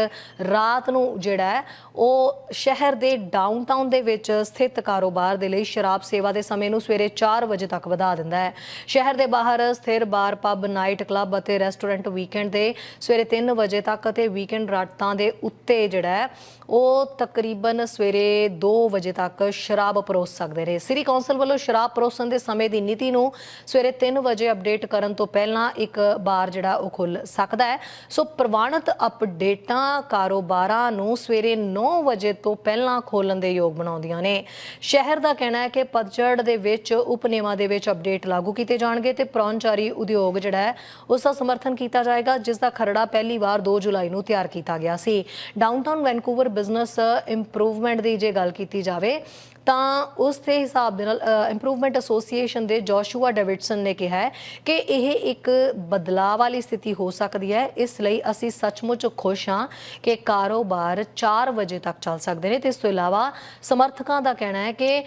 ਰਾਤ ਨੂੰ ਜਿਹੜਾ ਹੈ, ਉਹ ਸ਼ਹਿਰ ਦੇ ਡਾਊਨਟਾਊਨ ਦੇ ਵਿੱਚ ਸਥਿਤ ਕਾਰੋਬਾਰ ਦੇ ਲਈ ਸ਼ਰਾਬ ਸੇਵਾ ਦੇ ਸਮੇਂ ਨੂੰ ਸਵੇਰੇ 4 ਵਜੇ ਤੱਕ ਵਧਾ ਦਿੰਦਾ ਹੈ। ਸ਼ਹਿਰ ਦੇ ਬਾਹਰ ਸਥਿਰ ਬਾਰ ਪਬ ਨਾਈਟ ਕਲੱਬ ਅਤੇ ਰੈਸਟੋਰੈਂਟ ਵੀਕਐਂਡ ਦੇ ਸਵੇਰੇ 3 ਵਜੇ ਤੱਕ ਅਤੇ ਵੀਕਐਂਡ ਰਾਤਾਂ ਦੇ ਉੱਤੇ ਜਿਹੜਾ ਹੈ, ਉਹ ਤਕਰੀਬਨ ਸਵੇਰੇ 2 ਵਜੇ ਤੱਕ ਸ਼ਰਾਬ ਪਰੋਸ ਸਕਦੇ ਨੇ। ਸਿਟੀ ਕੌਂਸਲ ਵੱਲੋਂ ਸ਼ਰਾਬ ਪਰੋਸਣ ਦੇ ਸਮੇਂ ਦੀ ਨੀਤੀ ਨੂੰ ਸਵੇਰੇ 3 ਵਜੇ ਅਪਡੇਟ ਕਰਨ ਤੋਂ ਪਹਿਲਾਂ ਪਹਿਲਾਂ ਇੱਕ ਬਾਰ ਜਿਹੜਾ ਉਹ ਖੁੱਲ ਸਕਦਾ ਹੈ। ਸੋ ਪ੍ਰਵਾਨਿਤ ਅਪਡੇਟਾਂ ਕਾਰੋਬਾਰਾਂ ਨੂੰ ਸਵੇਰੇ 9 ਵਜੇ ਤੋਂ ਪਹਿਲਾਂ ਖੋਲਣ ਦੇ ਯੋਗ ਬਣਾਉਂਦੀਆਂ ਨੇ। ਸ਼ਹਿਰ ਦਾ ਕਹਿਣਾ ਹੈ ਕਿ ਪਤਝੜ ਦੇ ਵਿੱਚ ਉਪ ਦੇ ਵਿੱਚ ਅਪਡੇਟ ਲਾਗੂ ਕੀਤੇ ਜਾਣਗੇ ਤੇ ਪ੍ਰੌਨਚਾਰੀ ਉਦਯੋਗ ਜਿਹੜਾ ਹੈ, ਉਸ ਦਾ ਸਮਰਥਨ ਕੀਤਾ ਜਾਏਗਾ, ਜਿਸ ਦਾ ਖਰੜਾ ਪਹਿਲੀ ਵਾਰ 2 ਜੁਲਾਈ ਨੂੰ ਤਿਆਰ ਕੀਤਾ ਗਿਆ ਸੀ। ਡਾਊਨਟਾਊਨ ਵੈਨਕੂਵਰ ਬਿਜ਼ਨਸ ਇੰਪਰੂਵਮੈਂਟ ਦੀ ਜੇ ਗੱਲ ਕੀਤੀ ਜਾਵੇ ਤਾਂ ਉਸ ਦੇ ਹਿਸਾਬ ਦੇ ਨਾਲ ਇੰਪਰੂਵਮੈਂਟ ਐਸੋਸੀਏਸ਼ਨ ਦੇ ਜੋਸ਼ੂਆ ਡੇਵਿਡਸਨ ਨੇ ਕਿਹਾ ਹੈ ਕਿ ਇਹ ਇੱਕ ਬਦਲਾਅ ਵਾਲੀ ਸਥਿਤੀ ਹੋ ਸਕਦੀ ਹੈ। ਇਸ ਲਈ ਅਸੀਂ ਸੱਚਮੁੱਚ ਖੁਸ਼ ਹਾਂ ਕਿ ਕਾਰੋਬਾਰ 4 ਵਜੇ ਤੱਕ ਚੱਲ ਸਕਦੇ ਨੇ। ਤੇ ਇਸ ਤੋਂ ਇਲਾਵਾ ਸਮਰਥਕਾਂ ਦਾ ਕਹਿਣਾ ਹੈ ਕਿ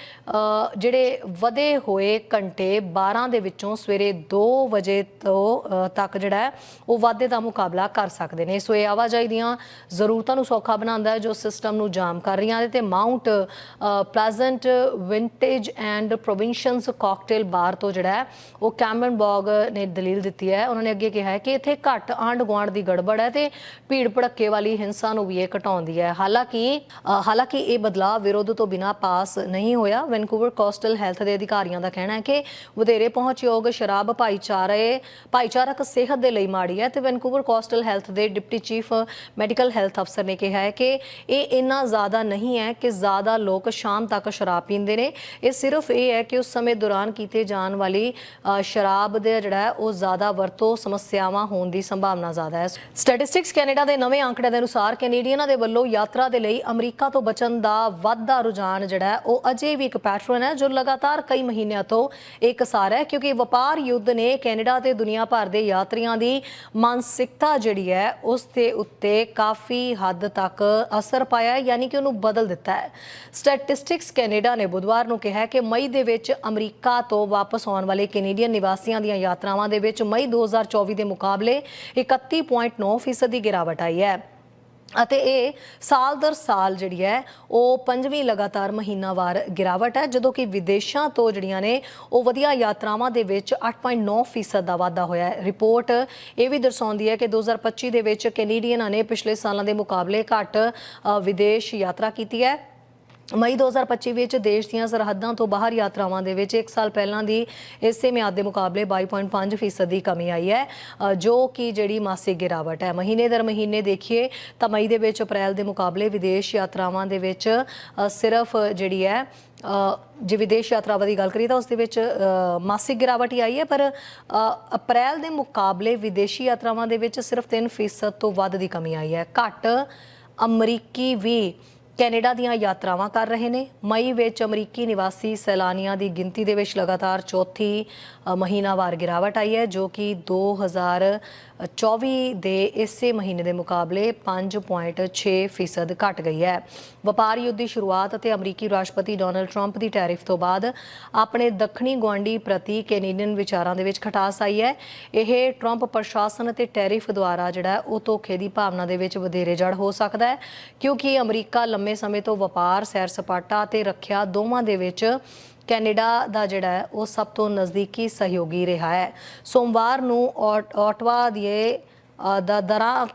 ਜਿਹੜੇ ਵਧੇ ਹੋਏ ਘੰਟੇ 12 ਦੇ ਵਿੱਚੋਂ ਸਵੇਰੇ 2 ਵਜੇ ਤੋਂ ਤੱਕ ਜਿਹੜਾ ਉਹ ਵਾਧੇ ਦਾ ਮੁਕਾਬਲਾ ਕਰ ਸਕਦੇ ਨੇ। ਸੋ ਇਹ ਆਵਾਜਾਈ ਦੀਆਂ ਜ਼ਰੂਰਤਾਂ ਨੂੰ ਸੌਖਾ ਬਣਾਉਂਦਾ ਹੈ ਜੋ ਸਿਸਟਮ ਨੂੰ ਜਾਮ ਕਰ ਰਹੀਆਂ ਨੇ। ਤੇ Mount Pleasant Pleasant Vintage and Provincials Cocktail Bar ਤੋਂ ਜਿਹੜਾ ਹੈ, ਉਹ ਕੈਮਰਨ ਬੌਗ ਨੇ ਦਲੀਲ ਦਿੱਤੀ ਹੈ। ਉਹਨਾਂ ਨੇ ਅੱਗੇ ਕਿਹਾ ਹੈ ਕਿ ਇੱਥੇ ਘੱਟ ਆਂਢ ਗੁਆਂਢ ਦੀ ਗੜਬੜ ਹੈ ਤੇ ਭੀੜ ਭੜੱਕੇ ਵਾਲੀ ਹਿੰਸਾ ਨੂੰ ਵੀ ਇਹ ਘਟਾਉਂਦੀ ਹੈ। ਹਾਲਾਂਕਿ ਹਾਲਾਂਕਿ ਇਹ ਬਦਲਾਅ ਵਿਰੋਧ ਤੋਂ ਬਿਨਾਂ ਪਾਸ ਨਹੀਂ ਹੋਇਆ। ਵੈਨਕੂਵਰ ਕੋਸਟਲ ਹੈਲਥ ਦੇ ਅਧਿਕਾਰੀਆਂ ਦਾ ਕਹਿਣਾ ਹੈ ਕਿ ਵਧੇਰੇ ਪਹੁੰਚਯੋਗ ਸ਼ਰਾਬ ਭਾਈਚਾਰੇ, ਭਾਈਚਾਰਕ ਸਿਹਤ ਦੇ ਲਈ ਮਾੜੀ ਹੈ ਤੇ ਵੈਨਕੂਵਰ ਕੋਸਟਲ ਹੈਲਥ ਦੇ ਡਿਪਟੀ ਚੀਫ ਮੈਡੀਕਲ ਹੈਲਥ ਅਫਸਰ ਨੇ ਕਿਹਾ ਹੈ ਕਿ ਇਹ ਇੰਨਾ ਜ਼ਿਆਦਾ ਨਹੀਂ ਹੈ ਕਿ ਜ਼ਿਆਦਾ ਲੋਕ ਸ਼ਾਮ ਤੱਕ ਸ਼ਰਾਬ ਪੀਂਦੇ ਨੇ। ਇਹ ਸਿਰਫ ਇਹ ਹੈ ਕਿ ਉਸ ਸਮੇਂ ਦੌਰਾਨ ਕੀਤੇ ਜਾਣ ਵਾਲੀ ਸ਼ਰਾਬ ਦੇ ਜਿਹੜਾ ਉਹ ਜ਼ਿਆਦਾ ਵਰਤੋਂ ਸਮੱਸਿਆਵਾਂ ਹੋਣ ਦੀ ਸੰਭਾਵਨਾ ਜ਼ਿਆਦਾ ਹੈ। ਸਟੈਟਿਸਟਿਕਸ ਕੈਨੇਡਾ ਦੇ ਨਵੇਂ ਅੰਕੜਿਆਂ ਦੇ ਅਨੁਸਾਰ ਕੈਨੇਡੀਅਨਾਂ ਦੇ ਵੱਲੋਂ ਯਾਤਰਾ ਦੇ ਲਈ ਅਮਰੀਕਾ ਤੋਂ ਬਚਣ ਦਾ ਵੱਧਦਾ ਰੁਝਾਨ ਜਿਹੜਾ ਉਹ ਅਜੇ ਵੀ ਇੱਕ ਪੈਟਰਨ ਹੈ, ਜੋ ਲਗਾਤਾਰ ਕਈ ਮਹੀਨਿਆਂ ਤੋਂ ਇੱਕਸਾਰ ਹੈ। ਕਿਉਂਕਿ ਵਪਾਰ ਯੁੱਧ ਨੇ ਕੈਨੇਡਾ ਤੇ ਦੁਨੀਆ ਭਰ ਦੇ ਯਾਤਰੀਆਂ ਦੀ ਮਾਨਸਿਕਤਾ ਜਿਹੜੀ ਹੈ, ਉਸ ਦੇ ਉੱਤੇ ਕਾਫੀ ਹੱਦ ਤੱਕ ਅਸਰ ਪਾਇਆ ਹੈ, ਯਾਨੀ ਕਿ ਉਹਨੂੰ ਬਦਲ ਦਿੱਤਾ ਹੈ। ਸਟੈਟਿਸਟਿਕਸ ਕੈਨੇਡਾ ਨੇ ਬੁੱਧਵਾਰ ਨੂੰ ਕਿਹਾ ਕਿ ਮਈ ਦੇ ਵਿੱਚ ਅਮਰੀਕਾ ਤੋਂ ਵਾਪਸ ਆਉਣ ਵਾਲੇ ਕੈਨੇਡੀਅਨ ਨਿਵਾਸੀਆਂ ਦੀਆਂ ਯਾਤਰਾਵਾਂ ਦੇ ਵਿੱਚ ਮਈ 2024 ਦੇ ਮੁਕਾਬਲੇ 31.9% ਫੀਸਦ ਦੀ ਗਿਰਾਵਟ ਆਈ ਹੈ। ਅਤੇ ਇਹ ਸਾਲ ਦਰ ਸਾਲ ਜਿਹੜੀ ਹੈ, ਉਹ ਪੰਜਵੀਂ ਲਗਾਤਾਰ ਮਹੀਨਾਵਾਰ ਗਿਰਾਵਟ ਹੈ, ਜਦੋਂ ਕਿ ਵਿਦੇਸ਼ਾਂ ਤੋਂ ਜਿਹੜੀਆਂ ਨੇ, ਉਹ ਵਧੀਆ ਯਾਤਰਾਵਾਂ ਦੇ ਵਿੱਚ 8.9% ਫੀਸਦ ਦਾ ਵਾਧਾ ਹੋਇਆ ਹੈ। ਰਿਪੋਰਟ ਇਹ ਵੀ ਦਰਸਾਉਂਦੀ ਹੈ ਕਿ 2025 ਦੇ ਵਿੱਚ ਕੈਨੇਡੀਅਨਾਂ ਨੇ ਪਿਛਲੇ ਸਾਲਾਂ ਦੇ ਮੁਕਾਬਲੇ ਘੱਟ ਵਿਦੇਸ਼ ਯਾਤਰਾ ਕੀਤੀ ਹੈ। ਮਈ 2025 ਵਿੱਚ ਦੇਸ਼ ਦੀਆਂ ਸਰਹੱਦਾਂ ਤੋਂ ਬਾਹਰ ਯਾਤਰਾਵਾਂ ਦੇ ਵਿੱਚ 1 ਸਾਲ ਪਹਿਲਾਂ ਦੀ ਇਸੇ ਮਿਆਦ ਦੇ ਮੁਕਾਬਲੇ 22.5% ਫੀਸਦ ਦੀ ਕਮੀ ਆਈ ਹੈ ਜੋ ਕਿ ਜਿਹੜੀ ਮਾਸਿਕ ਗਿਰਾਵਟ ਹੈ। ਮਹੀਨੇ ਦਰ ਮਹੀਨੇ ਦੇਖੀਏ ਤਾਂ ਮਈ ਦੇ ਵਿੱਚ ਅਪ੍ਰੈਲ ਦੇ ਮੁਕਾਬਲੇ ਵਿਦੇਸ਼ ਯਾਤਰਾਵਾਂ ਦੇ ਵਿੱਚ ਸਿਰਫ ਜਿਹੜੀ ਹੈ ਜੇ ਵਿਦੇਸ਼ ਯਾਤਰਾਵਾਂ ਦੀ ਗੱਲ ਕਰੀਏ ਤਾਂ ਉਸ ਦੇ ਵਿੱਚ ਮਾਸਿਕ ਗਿਰਾਵਟ ਹੀ ਆਈ ਹੈ, ਪਰ ਅਪ੍ਰੈਲ ਦੇ ਮੁਕਾਬਲੇ ਵਿਦੇਸ਼ੀ ਯਾਤਰਾਵਾਂ ਦੇ ਵਿੱਚ ਸਿਰਫ 3% ਤੋਂ ਵੱਧ ਦੀ ਕਮੀ ਆਈ ਹੈ। ਘੱਟ ਅਮਰੀਕੀ ਵੀ ਕੈਨੇਡਾ ਦੀਆਂ ਯਾਤਰਾਵਾਂ ਕਰ ਰਹੇ ਨੇ। ਮਈ ਵਿੱਚ ਅਮਰੀਕੀ ਨਿਵਾਸੀ ਸੈਲਾਨੀਆਂ ਦੀ ਗਿਣਤੀ ਦੇ ਵਿੱਚ ਲਗਾਤਾਰ ਚੌਥੀ ਅ, ਮਹੀਨਾਵਾਰ ਗਿਰਾਵਟ ਆਈ ਹੈ ਜੋ ਕਿ 2024 ਦੇ ਇਸੇ ਮਹੀਨੇ ਦੇ ਮੁਕਾਬਲੇ 5.6 ਫੀਸਦ ਘਟ ਗਈ ਹੈ। ਵਪਾਰ ਯੁੱਧ ਦੀ ਸ਼ੁਰੂਆਤ ਅਤੇ ਅਮਰੀਕੀ ਰਾਸ਼ਟਰਪਤੀ ਡੋਨਲਡ ਟਰੰਪ ਦੀ ਟੈਰਿਫ ਤੋਂ ਬਾਅਦ ਆਪਣੇ ਦੱਖਣੀ ਗੁਆਂਢੀ ਪ੍ਰਤੀ ਕੈਨੇਡੀਅਨ ਵਿਚਾਰਾਂ ਦੇ ਵਿੱਚ ਖਟਾਸ ਆਈ ਹੈ। ਇਹ ਟਰੰਪ ਪ੍ਰਸ਼ਾਸਨ ਅਤੇ ਟੈਰਿਫ ਦੁਆਰਾ ਜਿਹੜਾ ਉਹ ਧੋਖੇ ਦੀ ਭਾਵਨਾ ਦੇ ਵਿੱਚ ਵਧੇਰੇ ਜੜ ਹੋ ਸਕਦਾ ਹੈ ਕਿਉਂਕਿ ਅਮਰੀਕਾ ਲੰਮੇ ਸਮੇਂ ਤੋਂ ਵਪਾਰ ਸੈਰ ਸਪਾਟਾ ਅਤੇ ਰੱਖਿਆ ਦੋਵਾਂ ਦੇ ਵਿੱਚ ਕੈਨੇਡਾ ਦਾ ਜਿਹੜਾ ਹੈ ਉਹ ਸਭ ਤੋਂ ਨਜ਼ਦੀਕੀ ਸਹਿਯੋਗੀ ਰਿਹਾ ਹੈ। ਸੋਮਵਾਰ ਨੂੰ ਔਟ- ਔਟਵਾ ਦੇ ਦਾ ਦਰਾਂ ਅ,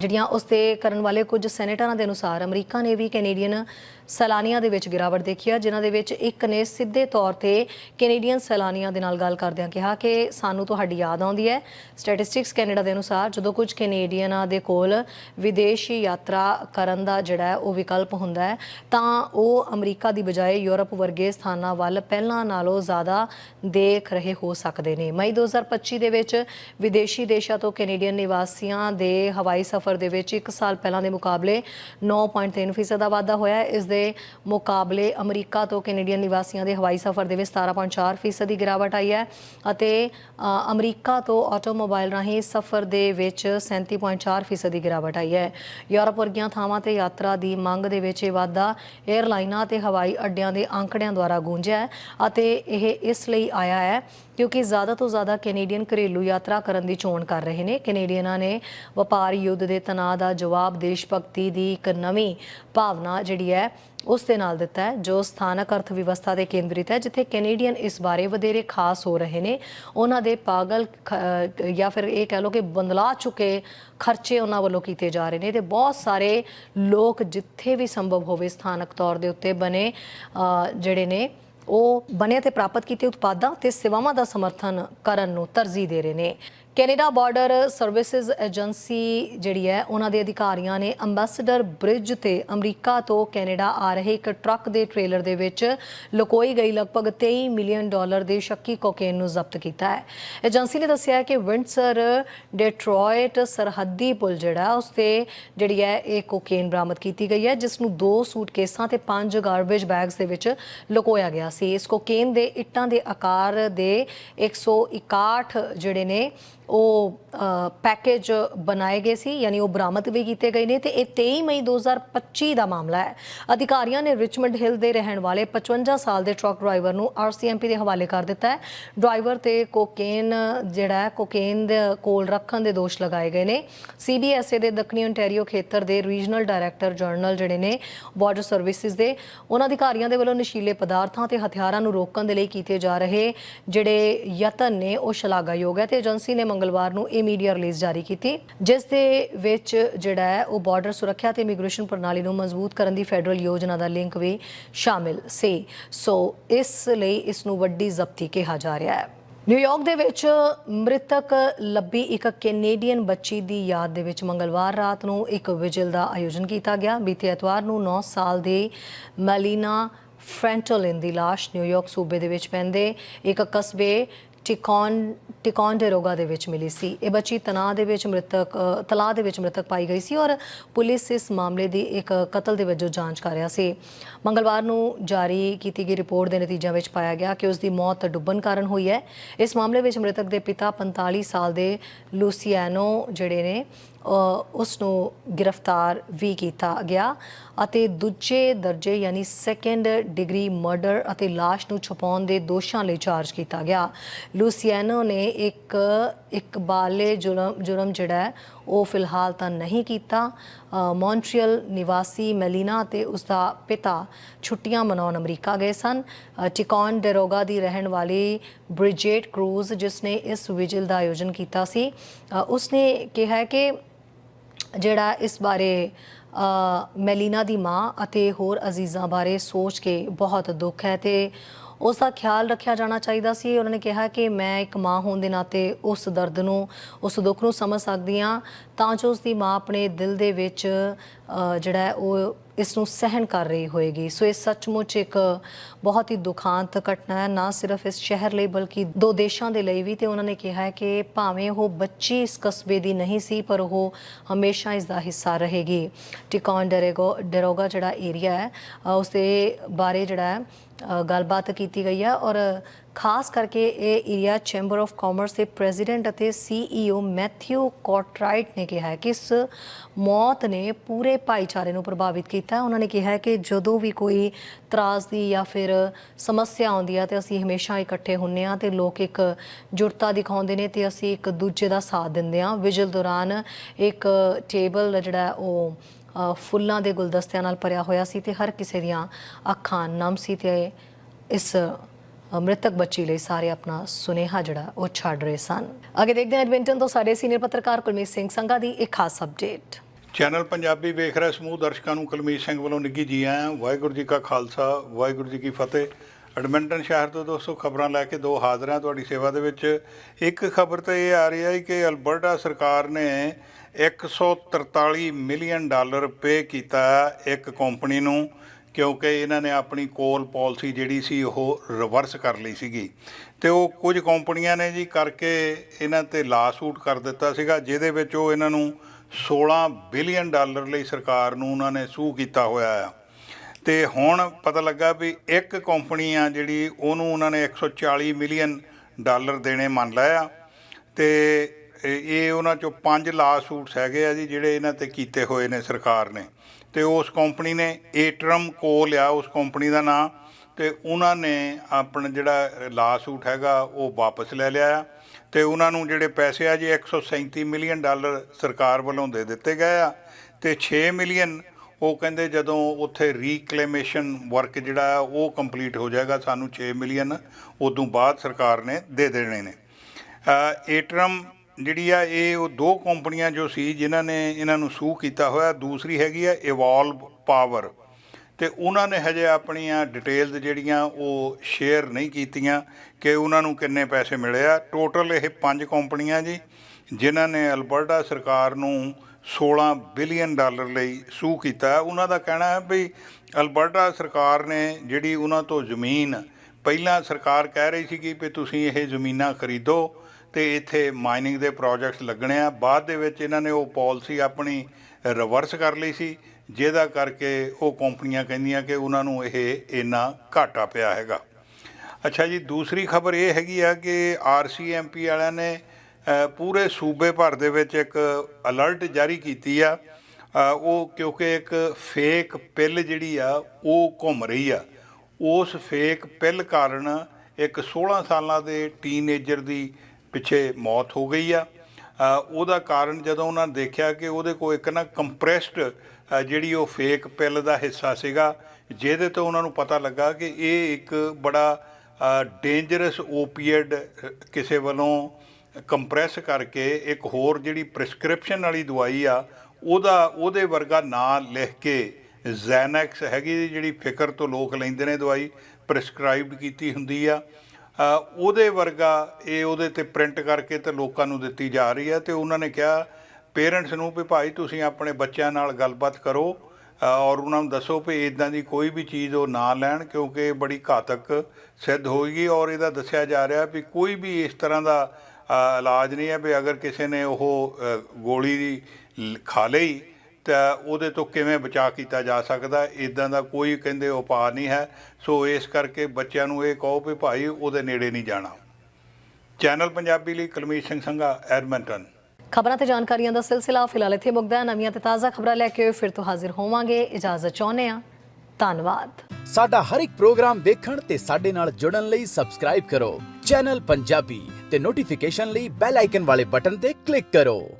ਜਿਹੜੀਆਂ ਉਸ ਤੇ ਕਰਨ ਵਾਲੇ ਕੁਝ ਸੈਨੇਟਰਾਂ ਦੇ ਅਨੁਸਾਰ ਅਮਰੀਕਾ ਨੇ ਵੀ ਕੈਨੇਡੀਅਨ ਸੈਲਾਨੀਆਂ ਦੇ ਵਿੱਚ ਗਿਰਾਵਟ ਦੇਖੀ ਹੈ ਜਿਨ੍ਹਾਂ ਦੇ ਵਿੱਚ ਇੱਕ ਨੇ ਸਿੱਧੇ ਤੌਰ ਤੇ ਕੈਨੇਡੀਅਨ ਸੈਲਾਨੀਆਂ ਦੇ ਨਾਲ ਗੱਲ ਕਰਦਿਆਂ ਕਿਹਾ ਕਿ ਸਾਨੂੰ ਤੁਹਾਡੀ ਯਾਦ ਆਉਂਦੀ ਹੈ। ਸਟੈਟਿਸਟਿਕਸ ਕੈਨੇਡਾ ਦੇ ਅਨੁਸਾਰ, ਜਦੋਂ ਕੁਝ ਕੈਨੇਡੀਅਨਾਂ ਦੇ ਕੋਲ ਵਿਦੇਸ਼ੀ ਯਾਤਰਾ ਕਰਨ ਦਾ ਜਿਹੜਾ ਉਹ ਵਿਕਲਪ ਹੁੰਦਾ ਹੈ, ਤਾਂ ਉਹ ਅਮਰੀਕਾ ਦੀ ਬਜਾਏ ਯੂਰਪ ਵਰਗੇ ਸਥਾਨਾਂ ਵੱਲ ਪਹਿਲਾਂ ਨਾਲੋਂ ਜ਼ਿਆਦਾ ਦੇਖ ਰਹੇ ਹੋ ਸਕਦੇ ਨੇ। ਮਈ 2025 ਦੇ ਵਿੱਚ ਵਿਦੇਸ਼ੀ ਦੇਸ਼ਾਂ ਤੋਂ ਕੈਨੇਡੀਅਨ ਨਿਵਾਸੀਆਂ ਦੇ ਹਵਾਈ ਸਫ਼ਰ ਦੇ ਵਿੱਚ 1 ਸਾਲ ਪਹਿਲਾਂ ਦੇ ਮੁਕਾਬਲੇ 9.3% ਫੀਸਦ ਦਾ ਵਾਧਾ ਹੋਇਆ। ਇਸ ਦੇ ਮੁਕਾਬਲੇ ਅਮਰੀਕਾ ਤੋਂ ਕੈਨੇਡੀਅਨ ਨਿਵਾਸੀਆਂ ਦੇ ਹਵਾਈ ਸਫ਼ਰ ਦੇ ਵਿੱਚ 17.4% ਫੀਸਦ ਦੀ ਗਿਰਾਵਟ ਆਈ ਹੈ ਅਤੇ ਅਮਰੀਕਾ ਤੋਂ ਆਟੋਮੋਬਾਈਲ ਰਾਹੀਂ ਸਫ਼ਰ ਦੇ ਵਿੱਚ 37.4% ਫੀਸਦ ਦੀ ਗਿਰਾਵਟ ਆਈ ਹੈ। ਯੂਰਪ ਵਰਗੀਆਂ ਥਾਵਾਂ ਤੇ ਯਾਤਰਾ ਦੀ ਮੰਗ ਦੇ ਵਿੱਚ ਇਹ ਵਾਧਾ 에ਅਰਲਾਈਨਾਂ ਤੇ ਹਵਾਈ ਅੱਡਿਆਂ ਦੇ ਅੰਕੜਿਆਂ ਦੁਆਰਾ ਗੂੰਜਿਆ ਹੈ ਅਤੇ ਇਹ ਇਸ ਲਈ ਆਇਆ ਹੈ ਕਿਉਂਕਿ ਜ਼ਿਆਦਾ ਤੋਂ ਜ਼ਿਆਦਾ ਕੈਨੇਡੀਅਨ ਘਰੇਲੂ ਯਾਤਰਾ ਕਰਨ ਦੀ ਚੋਣ ਕਰ ਰਹੇ ਨੇ। ਕੈਨੇਡੀਅਨਾਂ ਨੇ ਵਪਾਰ ਯੁੱਧ ਦੇ ਤਣਾਅ ਦਾ ਜਵਾਬ ਦੇਸ਼ ਭਗਤੀ ਦੀ ਇੱਕ ਨਵੀਂ ਭਾਵਨਾ ਜਿਹੜੀ ਹੈ, ਉਸ ਦੇ ਨਾਲ ਦਿੱਤਾ ਹੈ, ਜੋ ਸਥਾਨਕ ਅਰਥ ਵਿਵਸਥਾ ਤੇ ਕੇਂਦਰਿਤ ਹੈ, ਜਿੱਥੇ ਕੈਨੇਡੀਅਨ ਇਸ ਬਾਰੇ ਵਧੇਰੇ ਖਾਸ ਹੋ ਰਹੇ ਨੇ। ਉਹਨਾਂ ਦੇ ਪਾਗਲ ਖ- ਜਾਂ ਫਿਰ ਇਹ ਕਹਿ ਲਓ ਕਿ ਬੰਦਲਾ ਚੁੱਕੇ ਖਰਚੇ ਉਹਨਾਂ ਵੱਲੋਂ ਕੀਤੇ ਜਾ ਰਹੇ ਨੇ ਤੇ ਬਹੁਤ ਸਾਰੇ ਲੋਕ ਜਿੱਥੇ ਵੀ ਸੰਭਵ ਹੋਵੇ ਸਥਾਨਕ ਤੌਰ ਦੇ ਉੱਤੇ ਬਣੇ ਜਿਹੜੇ ਨੇ ਉਹ ਬਣੇ ਤੇ ਪ੍ਰਾਪਤ ਕੀਤੇ ਉਤਪਾਦਾਂ ਤੇ ਸੇਵਾਵਾਂ ਦਾ ਸਮਰਥਨ ਕਰਨ ਨੂੰ ਤਰਜੀਹ ਦੇ ਰਹੇ ਨੇ। ਕੈਨੇਡਾ ਬਾਰਡਰ ਸਰਵਿਸਿਜ਼ ਏਜੰਸੀ ਜਿਹੜੀ ਹੈ, ਉਹਨਾਂ ਦੇ ਅਧਿਕਾਰੀਆਂ ਨੇ ਅੰਬੈਸਡਰ ਬ੍ਰਿਜ ਤੇ ਅਮਰੀਕਾ ਤੋਂ ਕੈਨੇਡਾ ਆ ਰਹੇ ਇੱਕ ਟਰੱਕ ਦੇ ਟ੍ਰੇਲਰ ਦੇ ਵਿੱਚ ਲੁਕੋਈ ਗਈ ਲਗਭਗ 23 ਮਿਲੀਅਨ ਡਾਲਰ ਦੇ ਸ਼ੱਕੀ ਕੋਕੇਨ ਨੂੰ ਜ਼ਬਤ ਕੀਤਾ ਹੈ। ਏਜੰਸੀ ਨੇ ਦੱਸਿਆ ਕਿ ਵਿੰਡਸਰ ਡੈਟਰੋਇਟ ਸਰਹੱਦੀ ਪੁਲ ਜਿਹੜਾ ਉਸ ਤੇ ਜਿਹੜੀ ਹੈ, ਇਹ ਕੋਕੇਨ ਬਰਾਮਦ ਕੀਤੀ ਗਈ ਹੈ, ਜਿਸ ਨੂੰ ਦੋ ਸੂਟਕੇਸਾਂ ਤੇ ਪੰਜ ਗਾਰਬੇਜ ਬੈਗਸ ਦੇ ਵਿੱਚ ਲੁਕੋਇਆ ਗਿਆ ਸੀ। ਇਸ ਕੋਕੇਨ ਦੇ ਇੱਟਾਂ ਦੇ ਆਕਾਰ ਦੇ 161 ਜਿਹੜੇ ਨੇ ਉਹ ਪੈਕੇਜ ਬਣਾਏ ਗਏ ਸੀ, ਯਾਨੀ ਉਹ ਬਰਾਮਦ ਵੀ ਕੀਤੇ ਗਏ ਨੇ ਤੇ ਇਹ 23 ਮਈ 2025 ਦਾ ਮਾਮਲਾ ਹੈ। ਅਧਿਕਾਰੀਆਂ ਨੇ ਰਿਚਮੰਡ ਹਿਲ ਦੇ ਰਹਿਣ ਵਾਲੇ 55 ਸਾਲ ਦੇ ਟਰੱਕ ਡਰਾਈਵਰ ਨੂੰ ਆਰਸੀਐਮਪੀ ਦੇ ਹਵਾਲੇ ਕਰ ਦਿੱਤਾ ਹੈ। ਡਰਾਈਵਰ ਤੇ ਕੋਕੇਨ ਜਿਹੜਾ ਹੈ ਕੋਕੇਨ ਦੇ ਕੋਲ ਰੱਖਣ ਦੇ ਦੋਸ਼ ਲਗਾਏ ਗਏ ਨੇ। ਸੀਬੀਐਸਏ ਦੇ ਦੱਖਣੀ ontario ਖੇਤਰ ਦੇ ਰੀਜਨਲ ਡਾਇਰੈਕਟਰ ਜਨਰਲ ਜਿਹੜੇ ਨੇ ਬਾਰਡਰ ਸਰਵਿਸਿਜ਼ ਦੇ, ਉਹਨਾਂ ਅਧਿਕਾਰੀਆਂ ਦੇ ਵੱਲੋਂ ਨਸ਼ੀਲੇ ਪਦਾਰਥਾਂ ਤੇ ਹਥਿਆਰਾਂ ਨੂੰ ਰੋਕਣ ਦੇ ਲਈ ਕੀਤੇ ਜਾ ਰਹੇ ਜਿਹੜੇ ਯਤਨ ਨੇ, ਉਹ ਸ਼ਲਾਘਾਯੋਗ ਹੈ ਤੇ ਏਜੰਸੀ ਨੇ ਮੰਗਲਵਾਰ ਨੂੰ ਇਹ ਮੀਡੀਆ ਰਿਲੀਜ਼ ਜਾਰੀ ਕੀਤੀ, ਜਿਸ ਦੇ ਵਿੱਚ ਜਿਹੜਾ ਹੈ ਉਹ ਬਾਰਡਰ ਸੁਰੱਖਿਆ ਤੇ ਇਮੀਗ੍ਰੇਸ਼ਨ ਪ੍ਰਣਾਲੀ ਨੂੰ ਮਜ਼ਬੂਤ ਕਰਨ ਦੀ ਫੈਡਰਲ ਯੋਜਨਾ ਦਾ ਲਿੰਕ ਵੀ ਸ਼ਾਮਿਲ ਸੀ। ਸੋ ਇਸ ਲਈ ਇਸ ਨੂੰ ਵੱਡੀ ਜ਼ਬਤੀ ਕਿਹਾ ਜਾ ਰਿਹਾ ਹੈ। ਨਿਊਯਾਰਕ ਦੇ ਵਿੱਚ ਮ੍ਰਿਤਕ ਲੱਭੀ ਇੱਕ ਕੈਨੇਡੀਅਨ ਬੱਚੀ ਦੀ ਯਾਦ ਦੇ ਵਿੱਚ ਮੰਗਲਵਾਰ ਰਾਤ ਨੂੰ ਇੱਕ ਵਿਜਲ ਦਾ ਆਯੋਜਨ ਕੀਤਾ ਗਿਆ। ਬੀਤੇ ਐਤਵਾਰ ਨੂੰ 9 ਸਾਲ ਦੇ ਮੈਲੀਨਾ ਫ੍ਰੈਂਟਲਿਨ ਦੀ ਲਾਸ਼ ਨਿਊਯਾਰਕ ਸੂਬੇ ਦੇ ਵਿੱਚ ਪੈਂਦੇ ਇੱਕ ਕਸਬੇ ਟਿਕੌਨ ਟਿਕੌਨਡੇਰੋਗਾ ਦੇ ਵਿੱਚ ਮਿਲੀ ਸੀ। ਇਹ ਬੱਚੀ ਤਣਾਅ ਦੇ ਵਿੱਚ ਮ੍ਰਿਤਕ ਅ, ਤਲਾਅ ਦੇ ਵਿੱਚ ਮ੍ਰਿਤਕ ਪਾਈ ਗਈ ਸੀ ਔਰ ਪੁਲਿਸ ਇਸ ਮਾਮਲੇ ਦੀ ਇੱਕ ਕਤਲ ਦੇ ਵਜੋਂ ਜਾਂਚ ਕਰ ਰਿਹਾ ਸੀ। ਮੰਗਲਵਾਰ ਨੂੰ ਜਾਰੀ ਕੀਤੀ ਗਈ ਰਿਪੋਰਟ ਦੇ ਨਤੀਜਿਆਂ ਵਿੱਚ ਪਾਇਆ ਗਿਆ ਕਿ ਉਸ ਦੀ ਮੌਤ ਡੁੱਬਣ ਕਾਰਨ ਹੋਈ ਹੈ। ਇਸ ਮਾਮਲੇ ਵਿੱਚ ਮ੍ਰਿਤਕ ਦੇ ਪਿਤਾ 45 ਸਾਲ ਦੇ ਲੂਸੀਆਨੋ ਜਿਹੜੇ ਨੇ ਉਸ ਨੂੰ ਗ੍ਰਿਫਤਾਰ ਵੀ ਕੀਤਾ ਗਿਆ ਅਤੇ ਦੂਜੇ ਦਰਜੇ ਯਾਨੀ ਸੈਕੰਡ ਡਿਗਰੀ ਮਰਡਰ ਅਤੇ ਲਾਸ਼ ਨੂੰ ਛੁਪਾਉਣ ਦੇ ਦੋਸ਼ਾਂ ਲਈ ਚਾਰਜ ਕੀਤਾ ਗਿਆ। ਲੂਸੀਆਨੋ ਨੇ ਇੱਕ ਇੱਕ ਬਾਲੇ ਜੁਰਮ ਜੁਰਮ ਜਿਹੜਾ ਹੈ ਉਹ ਫਿਲਹਾਲ ਤਾਂ ਨਹੀਂ ਕੀਤਾ। ਅ, ਮੌਂਟਰੀਅਲ ਨਿਵਾਸੀ ਮੈਲੀਨਾ ਅਤੇ ਉਸ ਦਾ ਪਿਤਾ ਛੁੱਟੀਆਂ ਮਨਾਉਣ ਅਮਰੀਕਾ ਗਏ ਸਨ। ਅ, ਟਿਕੌਨ ਡੇਰੋਗਾ ਦੀ ਰਹਿਣ ਵਾਲੀ ਬ੍ਰਿਜੇਟ ਕਰੂਜ਼ ਜਿਸ ਨੇ ਇਸ ਵਿਜਿਲ ਦਾ ਆਯੋਜਨ ਕੀਤਾ ਸੀ ਅ, ਉਸਨੇ ਕਿਹਾ ਕਿ ਜਿਹੜਾ ਇਸ ਬਾਰੇ ਮੈਲੀਨਾ ਦੀ ਮਾਂ ਅਤੇ ਹੋਰ ਅਜ਼ੀਜ਼ਾਂ ਬਾਰੇ ਸੋਚ ਕੇ ਬਹੁਤ ਦੁੱਖ ਹੈ ਤੇ ਉਸ ਦਾ ਖਿਆਲ ਰੱਖਿਆ ਜਾਣਾ ਚਾਹੀਦਾ ਸੀ। ਉਹਨਾਂ ਨੇ ਕਿਹਾ ਕਿ ਮੈਂ ਇੱਕ ਮਾਂ ਹੋਣ ਦੇ ਨਾਤੇ ਉਸ ਦਰਦ ਨੂੰ, ਉਸ ਦੁੱਖ ਨੂੰ ਸਮਝ ਸਕਦੀ ਹਾਂ, ਤਾਂ ਜੋ ਉਸ ਦੀ ਮਾਂ ਆਪਣੇ ਦਿਲ ਦੇ ਵਿੱਚ ਜਿਹੜਾ ਉਹ ਇਸ ਨੂੰ ਸਹਿਣ ਕਰ ਰਹੀ ਹੋਏਗੀ। ਸੋ ਇਹ ਸੱਚਮੁੱਚ ਇੱਕ ਬਹੁਤ ਹੀ ਦੁਖਾਂਤ ਘਟਨਾ ਹੈ ਨਾ ਸਿਰਫ ਇਸ ਸ਼ਹਿਰ ਲਈ ਬਲਕਿ ਦੋ ਦੇਸ਼ਾਂ ਦੇ ਲਈ ਵੀ। ਤੇ ਉਹਨਾਂ ਨੇ ਕਿਹਾ ਹੈ ਕਿ ਭਾਵੇਂ ਉਹ ਬੱਚੀ ਇਸ ਕਸਬੇ ਦੀ ਨਹੀਂ ਸੀ ਪਰ ਉਹ ਹਮੇਸ਼ਾ ਇਸ ਦਾ ਹਿੱਸਾ ਰਹੇਗੀ। ਟਿਕੌਨ ਡਰੇਗੋ ਡਰੋਗਾ ਜਿਹੜਾ ਏਰੀਆ ਹੈ ਅ, ਉਸ ਦੇ ਬਾਰੇ ਜਿਹੜਾ ਹੈ ਗੱਲਬਾਤ ਕੀਤੀ ਗਈ ਹੈ ਔਰ ਖਾਸ ਕਰਕੇ ਇਹ ਏਰੀਆ ਚੈਂਬਰ ਆਫ ਕਾਮਰਸ ਦੇ ਪ੍ਰੈਜ਼ੀਡੈਂਟ ਅਤੇ ਸੀਈਓ ਮੈਥਿਊ ਕੋਟਰਾਈਟ ਨੇ ਕਿਹਾ ਹੈ ਕਿ ਇਸ ਮੌਤ ਨੇ ਪੂਰੇ ਭਾਈਚਾਰੇ ਨੂੰ ਪ੍ਰਭਾਵਿਤ ਕੀਤਾ ਉਹਨਾਂ ਨੇ ਕਿਹਾ ਹੈ ਕਿ ਜਦੋਂ ਵੀ ਕੋਈ ਤਰਾਸਦੀ ਜਾਂ ਫਿਰ ਸਮੱਸਿਆ ਆਉਂਦੀ ਹੈ ਤੇ ਅਸੀਂ ਹਮੇਸ਼ਾ ਇਕੱਠੇ ਹੁੰਨੇ ਆ ਤੇ ਲੋਕ ਇੱਕ ਜੁੜਤਾ ਦਿਖਾਉਂਦੇ ਨੇ ਤੇ ਅਸੀਂ ਇੱਕ ਦੂਜੇ ਦਾ ਸਾਥ ਦਿੰਦੇ ਆ ਵਿਜਲ ਦੌਰਾਨ ਇੱਕ ਟੇਬਲ ਜਿਹੜਾ ਉਹ ਫੁੱਲਾਂ ਦੇ ਗੁਲਦਸਤਿਆਂ ਨਾਲ ਭਰਿਆ ਹੋਇਆ ਸੀ ਤੇ ਹਰ ਕਿਸੇ ਦੀਆਂ ਅੱਖਾਂ ਨਮ ਸੀ ਤੇ ਇਸ ਮ੍ਰਿਤਕ ਬੱਚੀ ਲਈ ਸਾਰੇ ਆਪਣਾ ਸੁਨੇਹਾ ਜਿਹੜਾ, ਉਹ ਛੱਡ ਰਹੇ ਸਨ। ਅੱਗੇ ਦੇਖਦੇ ਹਾਂ ਐਡਮਿੰਟਨ ਤੋਂ ਸਾਡੇ ਸੀਨੀਅਰ ਪੱਤਰਕਾਰ ਕੁਲਮੀਤ ਸਿੰਘ ਸੰਘਾ ਦੀ ਇੱਕ ਖਾਸ ਅਪਡੇਟ ਚੈਨਲ ਪੰਜਾਬੀ ਵੇਖ ਰਹੇ ਸਮੂਹ ਦਰਸ਼ਕਾਂ ਨੂੰ ਕੁਲਮੀਤ ਸਿੰਘ ਵੱਲੋਂ ਨਿੱਘੀ ਜੀ ਆਇਆਂ ਵਾਹਿਗੁਰੂ ਜੀ ਕਾ ਖਾਲਸਾ, ਵਾਹਿਗੁਰੂ ਜੀ ਕੀ ਫਤਿਹ। ਐਡਮਿੰਟਨ ਸ਼ਹਿਰ ਤੋਂ ਦੋਸਤੋ ਖਬਰਾਂ ਲੈ ਕੇ ਦੋ ਹਾਜ਼ਰ ਹਾਂ ਤੁਹਾਡੀ ਸੇਵਾ ਦੇ ਵਿੱਚ। ਇੱਕ ਖਬਰ ਤਾਂ ਇਹ ਆ ਰਹੀ ਹੈ ਕਿ ਅਲਬਰਟਾ ਸਰਕਾਰ ਨੇ 143 ਮਿਲੀਅਨ ਡਾਲਰ ਪੇ ਕੀਤਾ ਇੱਕ ਕੰਪਨੀ ਨੂੰ। ਕਿਉਂਕਿ ਇਹਨਾਂ ਨੇ ਆਪਣੀ ਕੋਲ ਪਾਲਿਸੀ ਜਿਹੜੀ ਸੀ ਉਹ ਰਿਵਰਸ ਕਰ ਲਈ ਸੀਗੀ। ਤੇ ਉਹ ਕੁਝ ਕੰਪਨੀਆਂ ਨੇ ਜੀ ਕਰਕੇ ਇਹਨਾਂ ਤੇ ਲਾਸੂਟ ਕਰ ਦਿੱਤਾ ਸੀਗਾ, ਜਿਹਦੇ ਵਿੱਚ ਉਹ ਇਹਨਾਂ ਨੂੰ 16 ਬਿਲੀਅਨ ਡਾਲਰ ਲਈ ਸਰਕਾਰ ਨੂੰ ਉਹਨਾਂ ਨੇ ਸੂ ਕੀਤਾ ਹੋਇਆ ਆ। ਤੇ ਹੁਣ ਪਤਾ ਲੱਗਾ ਵੀ ਇੱਕ ਕੰਪਨੀ ਆ ਜਿਹੜੀ ਉਹਨੂੰ ਉਹਨਾਂ ਨੇ 140 ਮਿਲੀਅਨ ਡਾਲਰ ਦੇਣੇ ਮੰਨ ਲਿਆ ਤੇ ਇਹ ਇਹ ਉਹਨਾਂ ਚੋਂ ਪੰਜ ਲਾ ਸੂਟਸ ਹੈਗੇ ਆ ਜੀ, ਜਿਹੜੇ ਇਹਨਾਂ ਤੇ ਕੀਤੇ ਹੋਏ ਨੇ ਸਰਕਾਰ ਨੇ। ਤੇ ਉਸ ਕੰਪਨੀ ਨੇ ਏਟਰਮ ਕੋਲ ਆ, ਉਸ ਕੰਪਨੀ ਦਾ ਨਾਂ, ਤੇ ਉਹਨਾਂ ਨੇ ਆਪਣਾ ਜਿਹੜਾ ਲਾ ਸੂਟ ਹੈਗਾ, ਉਹ ਵਾਪਸ ਲੈ ਲਿਆ ਆ। ਤੇ ਉਹਨਾਂ ਨੂੰ ਜਿਹੜੇ ਪੈਸੇ ਆ, ਜੀ 137 ਮਿਲੀਅਨ ਡਾਲਰ ਸਰਕਾਰ ਵੱਲੋਂ ਦੇ ਦਿੱਤੇ ਗਏ ਆ, ਤੇ 6 ਮਿਲੀਅਨ, ਉਹ ਕਹਿੰਦੇ ਜਦੋਂ ਉੱਥੇ ਰੀਕਲੇਮੇਸ਼ਨ ਵਰਕ ਜਿਹੜਾ ਆ, ਉਹ ਕੰਪਲੀਟ ਹੋ ਜਾਏਗਾ, ਸਾਨੂੰ 6 ਮਿਲੀਅਨ, ਉਦੋਂ ਬਾਅਦ ਸਰਕਾਰ ਨੇ ਦੇ ਦੇਣੇ ਨੇ। ਏਟਰਮ ਜਿਹੜੀ ਆ, ਇਹ ਉਹ ਦੋ ਕੰਪਨੀਆਂ ਜੋ ਸੀ, ਜਿਨ੍ਹਾਂ ਨੇ ਇਹਨਾਂ ਨੂੰ ਸੂ ਕੀਤਾ ਹੋਇਆ, ਦੂਸਰੀ ਹੈਗੀ ਆ ਇਵੋਲਵ ਪਾਵਰ ਤੇ ਉਹਨਾਂ ਨੇ ਹਜੇ ਆਪਣੀਆਂ ਡਿਟੇਲਸ ਜਿਹੜੀਆਂ ਉਹ ਸ਼ੇਅਰ ਨਹੀਂ ਕੀਤੀਆਂ ਕਿ ਉਹਨਾਂ ਨੂੰ ਕਿੰਨੇ ਪੈਸੇ ਮਿਲੇ ਆ। ਟੋਟਲ ਇਹ ਪੰਜ ਕੰਪਨੀਆਂ ਜੀ, ਜਿਨ੍ਹਾਂ ਨੇ ਅਲਬਰਟਾ ਸਰਕਾਰ ਨੂੰ 16 ਬਿਲੀਅਨ ਡਾਲਰ ਲਈ ਸੂ ਕੀਤਾ। ਉਹਨਾਂ ਦਾ ਕਹਿਣਾ ਹੈ ਵੀ ਅਲਬਰਟਾ ਸਰਕਾਰ ਨੇ ਜਿਹੜੀ ਉਹਨਾਂ ਤੋਂ ਜ਼ਮੀਨ, ਪਹਿਲਾਂ ਸਰਕਾਰ ਕਹਿ ਰਹੀ ਸੀ ਕਿ ਵੀ ਤੁਸੀਂ ਇਹ ਜ਼ਮੀਨਾਂ ਖਰੀਦੋ ਤੇ ਇੱਥੇ ਮਾਈਨਿੰਗ ਦੇ ਪ੍ਰੋਜੈਕਟਸ ਲੱਗਣੇ ਆ। ਬਾਅਦ ਦੇ ਵਿੱਚ ਇਹਨਾਂ ਨੇ ਉਹ ਪਾਲਿਸੀ ਆਪਣੀ ਰਿਵਰਸ ਕਰ ਲਈ ਸੀ, ਜਿਹਦਾ ਕਰਕੇ ਉਹ ਕੰਪਨੀਆਂ ਕਹਿੰਦੀਆਂ ਕਿ ਉਹਨਾਂ ਨੂੰ ਇਹ ਇੰਨਾ ਘਾਟਾ ਪਿਆ ਹੈਗਾ। ਅੱਛਾ ਜੀ, ਦੂਸਰੀ ਖਬਰ ਇਹ ਹੈਗੀ ਆ ਕਿ ਆਰਸੀਐਮਪੀ ਵਾਲਿਆਂ ਨੇ ਪੂਰੇ ਸੂਬੇ ਭਰ ਦੇ ਵਿੱਚ ਇੱਕ ਅਲਰਟ ਜਾਰੀ ਕੀਤੀ ਆ। ਉਹ ਕਿਉਂਕਿ ਇੱਕ ਫੇਕ ਪਿੱਲ ਜਿਹੜੀ ਆ, ਉਹ ਘੁੰਮ ਰਹੀ ਆ। ਉਸ ਫੇਕ ਪਿੱਲ ਕਾਰਨ ਇੱਕ 16 ਸਾਲਾਂ ਦੇ ਟੀਨੇਜਰ ਦੀ ਪਿੱਛੇ ਮੌਤ ਹੋ ਗਈ ਆ। ਉਹਦਾ ਕਾਰਨ ਜਦੋਂ ਉਹਨਾਂ ਨੇ ਦੇਖਿਆ ਕਿ ਉਹਦੇ ਕੋਲ ਇੱਕ ਨਾ ਕੰਪਰੈਸਡ ਜਿਹੜੀ ਉਹ ਫੇਕ ਪਿੱਲ ਦਾ ਹਿੱਸਾ ਸੀਗਾ, ਜਿਹਦੇ ਤੋਂ ਉਹਨਾਂ ਨੂੰ ਪਤਾ ਲੱਗਾ ਕਿ ਇਹ ਇੱਕ ਬੜਾ ਡੇਂਜਰਸ ਓਪੀਐਡ ਕਿਸੇ ਵੱਲੋਂ ਕੰਪਰੈਸ ਕਰਕੇ ਇੱਕ ਹੋਰ ਜਿਹੜੀ ਪ੍ਰਿਸਕ੍ਰਿਪਸ਼ਨ ਵਾਲੀ ਦਵਾਈ ਆ, ਉਹਦਾ, ਉਹਦੇ ਵਰਗਾ ਨਾਂ ਲਿਖ ਕੇ ਜ਼ੈਨੈਕਸ ਹੈਗੀ ਜਿਹੜੀ ਫਿਕਰ ਤੋਂ ਲੋਕ ਲੈਂਦੇ ਨੇ ਦਵਾਈ ਪ੍ਰਿਸਕ੍ਰਾਈਬਡ ਕੀਤੀ ਹੁੰਦੀ ਆ। ਉਹਦੇ ਵਰਗਾ ਇਹ ਉਹਦੇ ਤੇ ਪ੍ਰਿੰਟ ਕਰਕੇ ਤੇ ਲੋਕਾਂ ਨੂੰ ਦਿੱਤੀ ਜਾ ਰਹੀ ਹੈ ਤੇ ਉਹਨਾਂ ਨੇ ਕਿਹਾ ਪੇਰੈਂਟਸ ਨੂੰ ਵੀ ਭਾਈ ਤੁਸੀਂ ਆਪਣੇ ਬੱਚਿਆਂ ਨਾਲ ਗੱਲਬਾਤ ਕਰੋ ਔਰ ਉਹਨਾਂ ਨੂੰ ਦੱਸੋ ਵੀ ਇਦਾਂ ਦੀ ਕੋਈ ਵੀ ਚੀਜ਼ ਉਹ ਨਾ ਲੈਣ ਕਿਉਂਕਿ ਇਹ ਬੜੀ ਘਾਤਕ ਸਿੱਧ ਹੋਏਗੀ ਔਰ ਇਹਦਾ ਦੱਸਿਆ ਜਾ ਰਿਹਾ ਵੀ ਕੋਈ ਵੀ ਇਸ ਤਰ੍ਹਾਂ ਦਾ ਇਲਾਜ ਨਹੀਂ ਹੈ ਵੀ ਅਗਰ ਕਿਸੇ ਨੇ ਉਹ ਗੋਲੀ ਖਾ ਲਈ ਤਾਂ ਉਹਦੇ ਤੋਂ ਕਿਵੇਂ ਬਚਾਅ ਕੀਤਾ ਜਾ ਸਕਦਾ ਇਦਾਂ ਦਾ ਕੋਈ ਕਹਿੰਦੇ ਉਪਾਅ ਨਹੀਂ ਹੈ। ਸੋ ਇਸ ਕਰਕੇ ਬੱਚਿਆਂ ਨੂੰ ਇਹ ਕਹੋ ਵੀ ਭਾਈ ਉਹਦੇ ਨੇੜੇ ਨਹੀਂ ਜਾਣਾ। ਚੈਨਲ ਪੰਜਾਬੀ ਲਈ ਕੁਲਮੀਤ ਸਿੰਘ ਸੰਘਾ ਐਡਮੰਟਨ। ਖਬਰਾਂ ਤੇ ਜਾਣਕਾਰੀਆਂ ਦਾ ਸਿਲਸਿਲਾ ਫਿਲਹਾਲ ਇੱਥੇ ਮੁੱਕਦਾ ਹੈ। ਨਵੀਆਂ ਤੇ ਤਾਜ਼ਾ ਖਬਰਾਂ ਲੈ ਕੇ ਫਿਰ ਤੋਂ ਹਾਜ਼ਰ ਹੋਵਾਂਗੇ। ਇਜਾਜ਼ਤ ਚਾਹੁੰਦੇ ਹਾਂ। ਧੰਨਵਾਦ। ਸਾਡਾ ਹਰ ਇੱਕ ਪ੍ਰੋਗਰਾਮ ਦੇਖਣ ਤੇ ਸਾਡੇ ਨਾਲ ਜੁੜਨ ਲਈ ਸਬਸਕ੍ਰਾਈਬ ਕਰੋ। ਚੈਨਲ ਪੰਜਾਬੀ ਤੇ ਨੋਟੀਫਿਕੇਸ਼ਨ ਲਈ ਬੈਲ ਆਈਕਨ ਵਾਲੇ ਬਟਨ ਤੇ ਕਲਿੱਕ ਕਰੋ।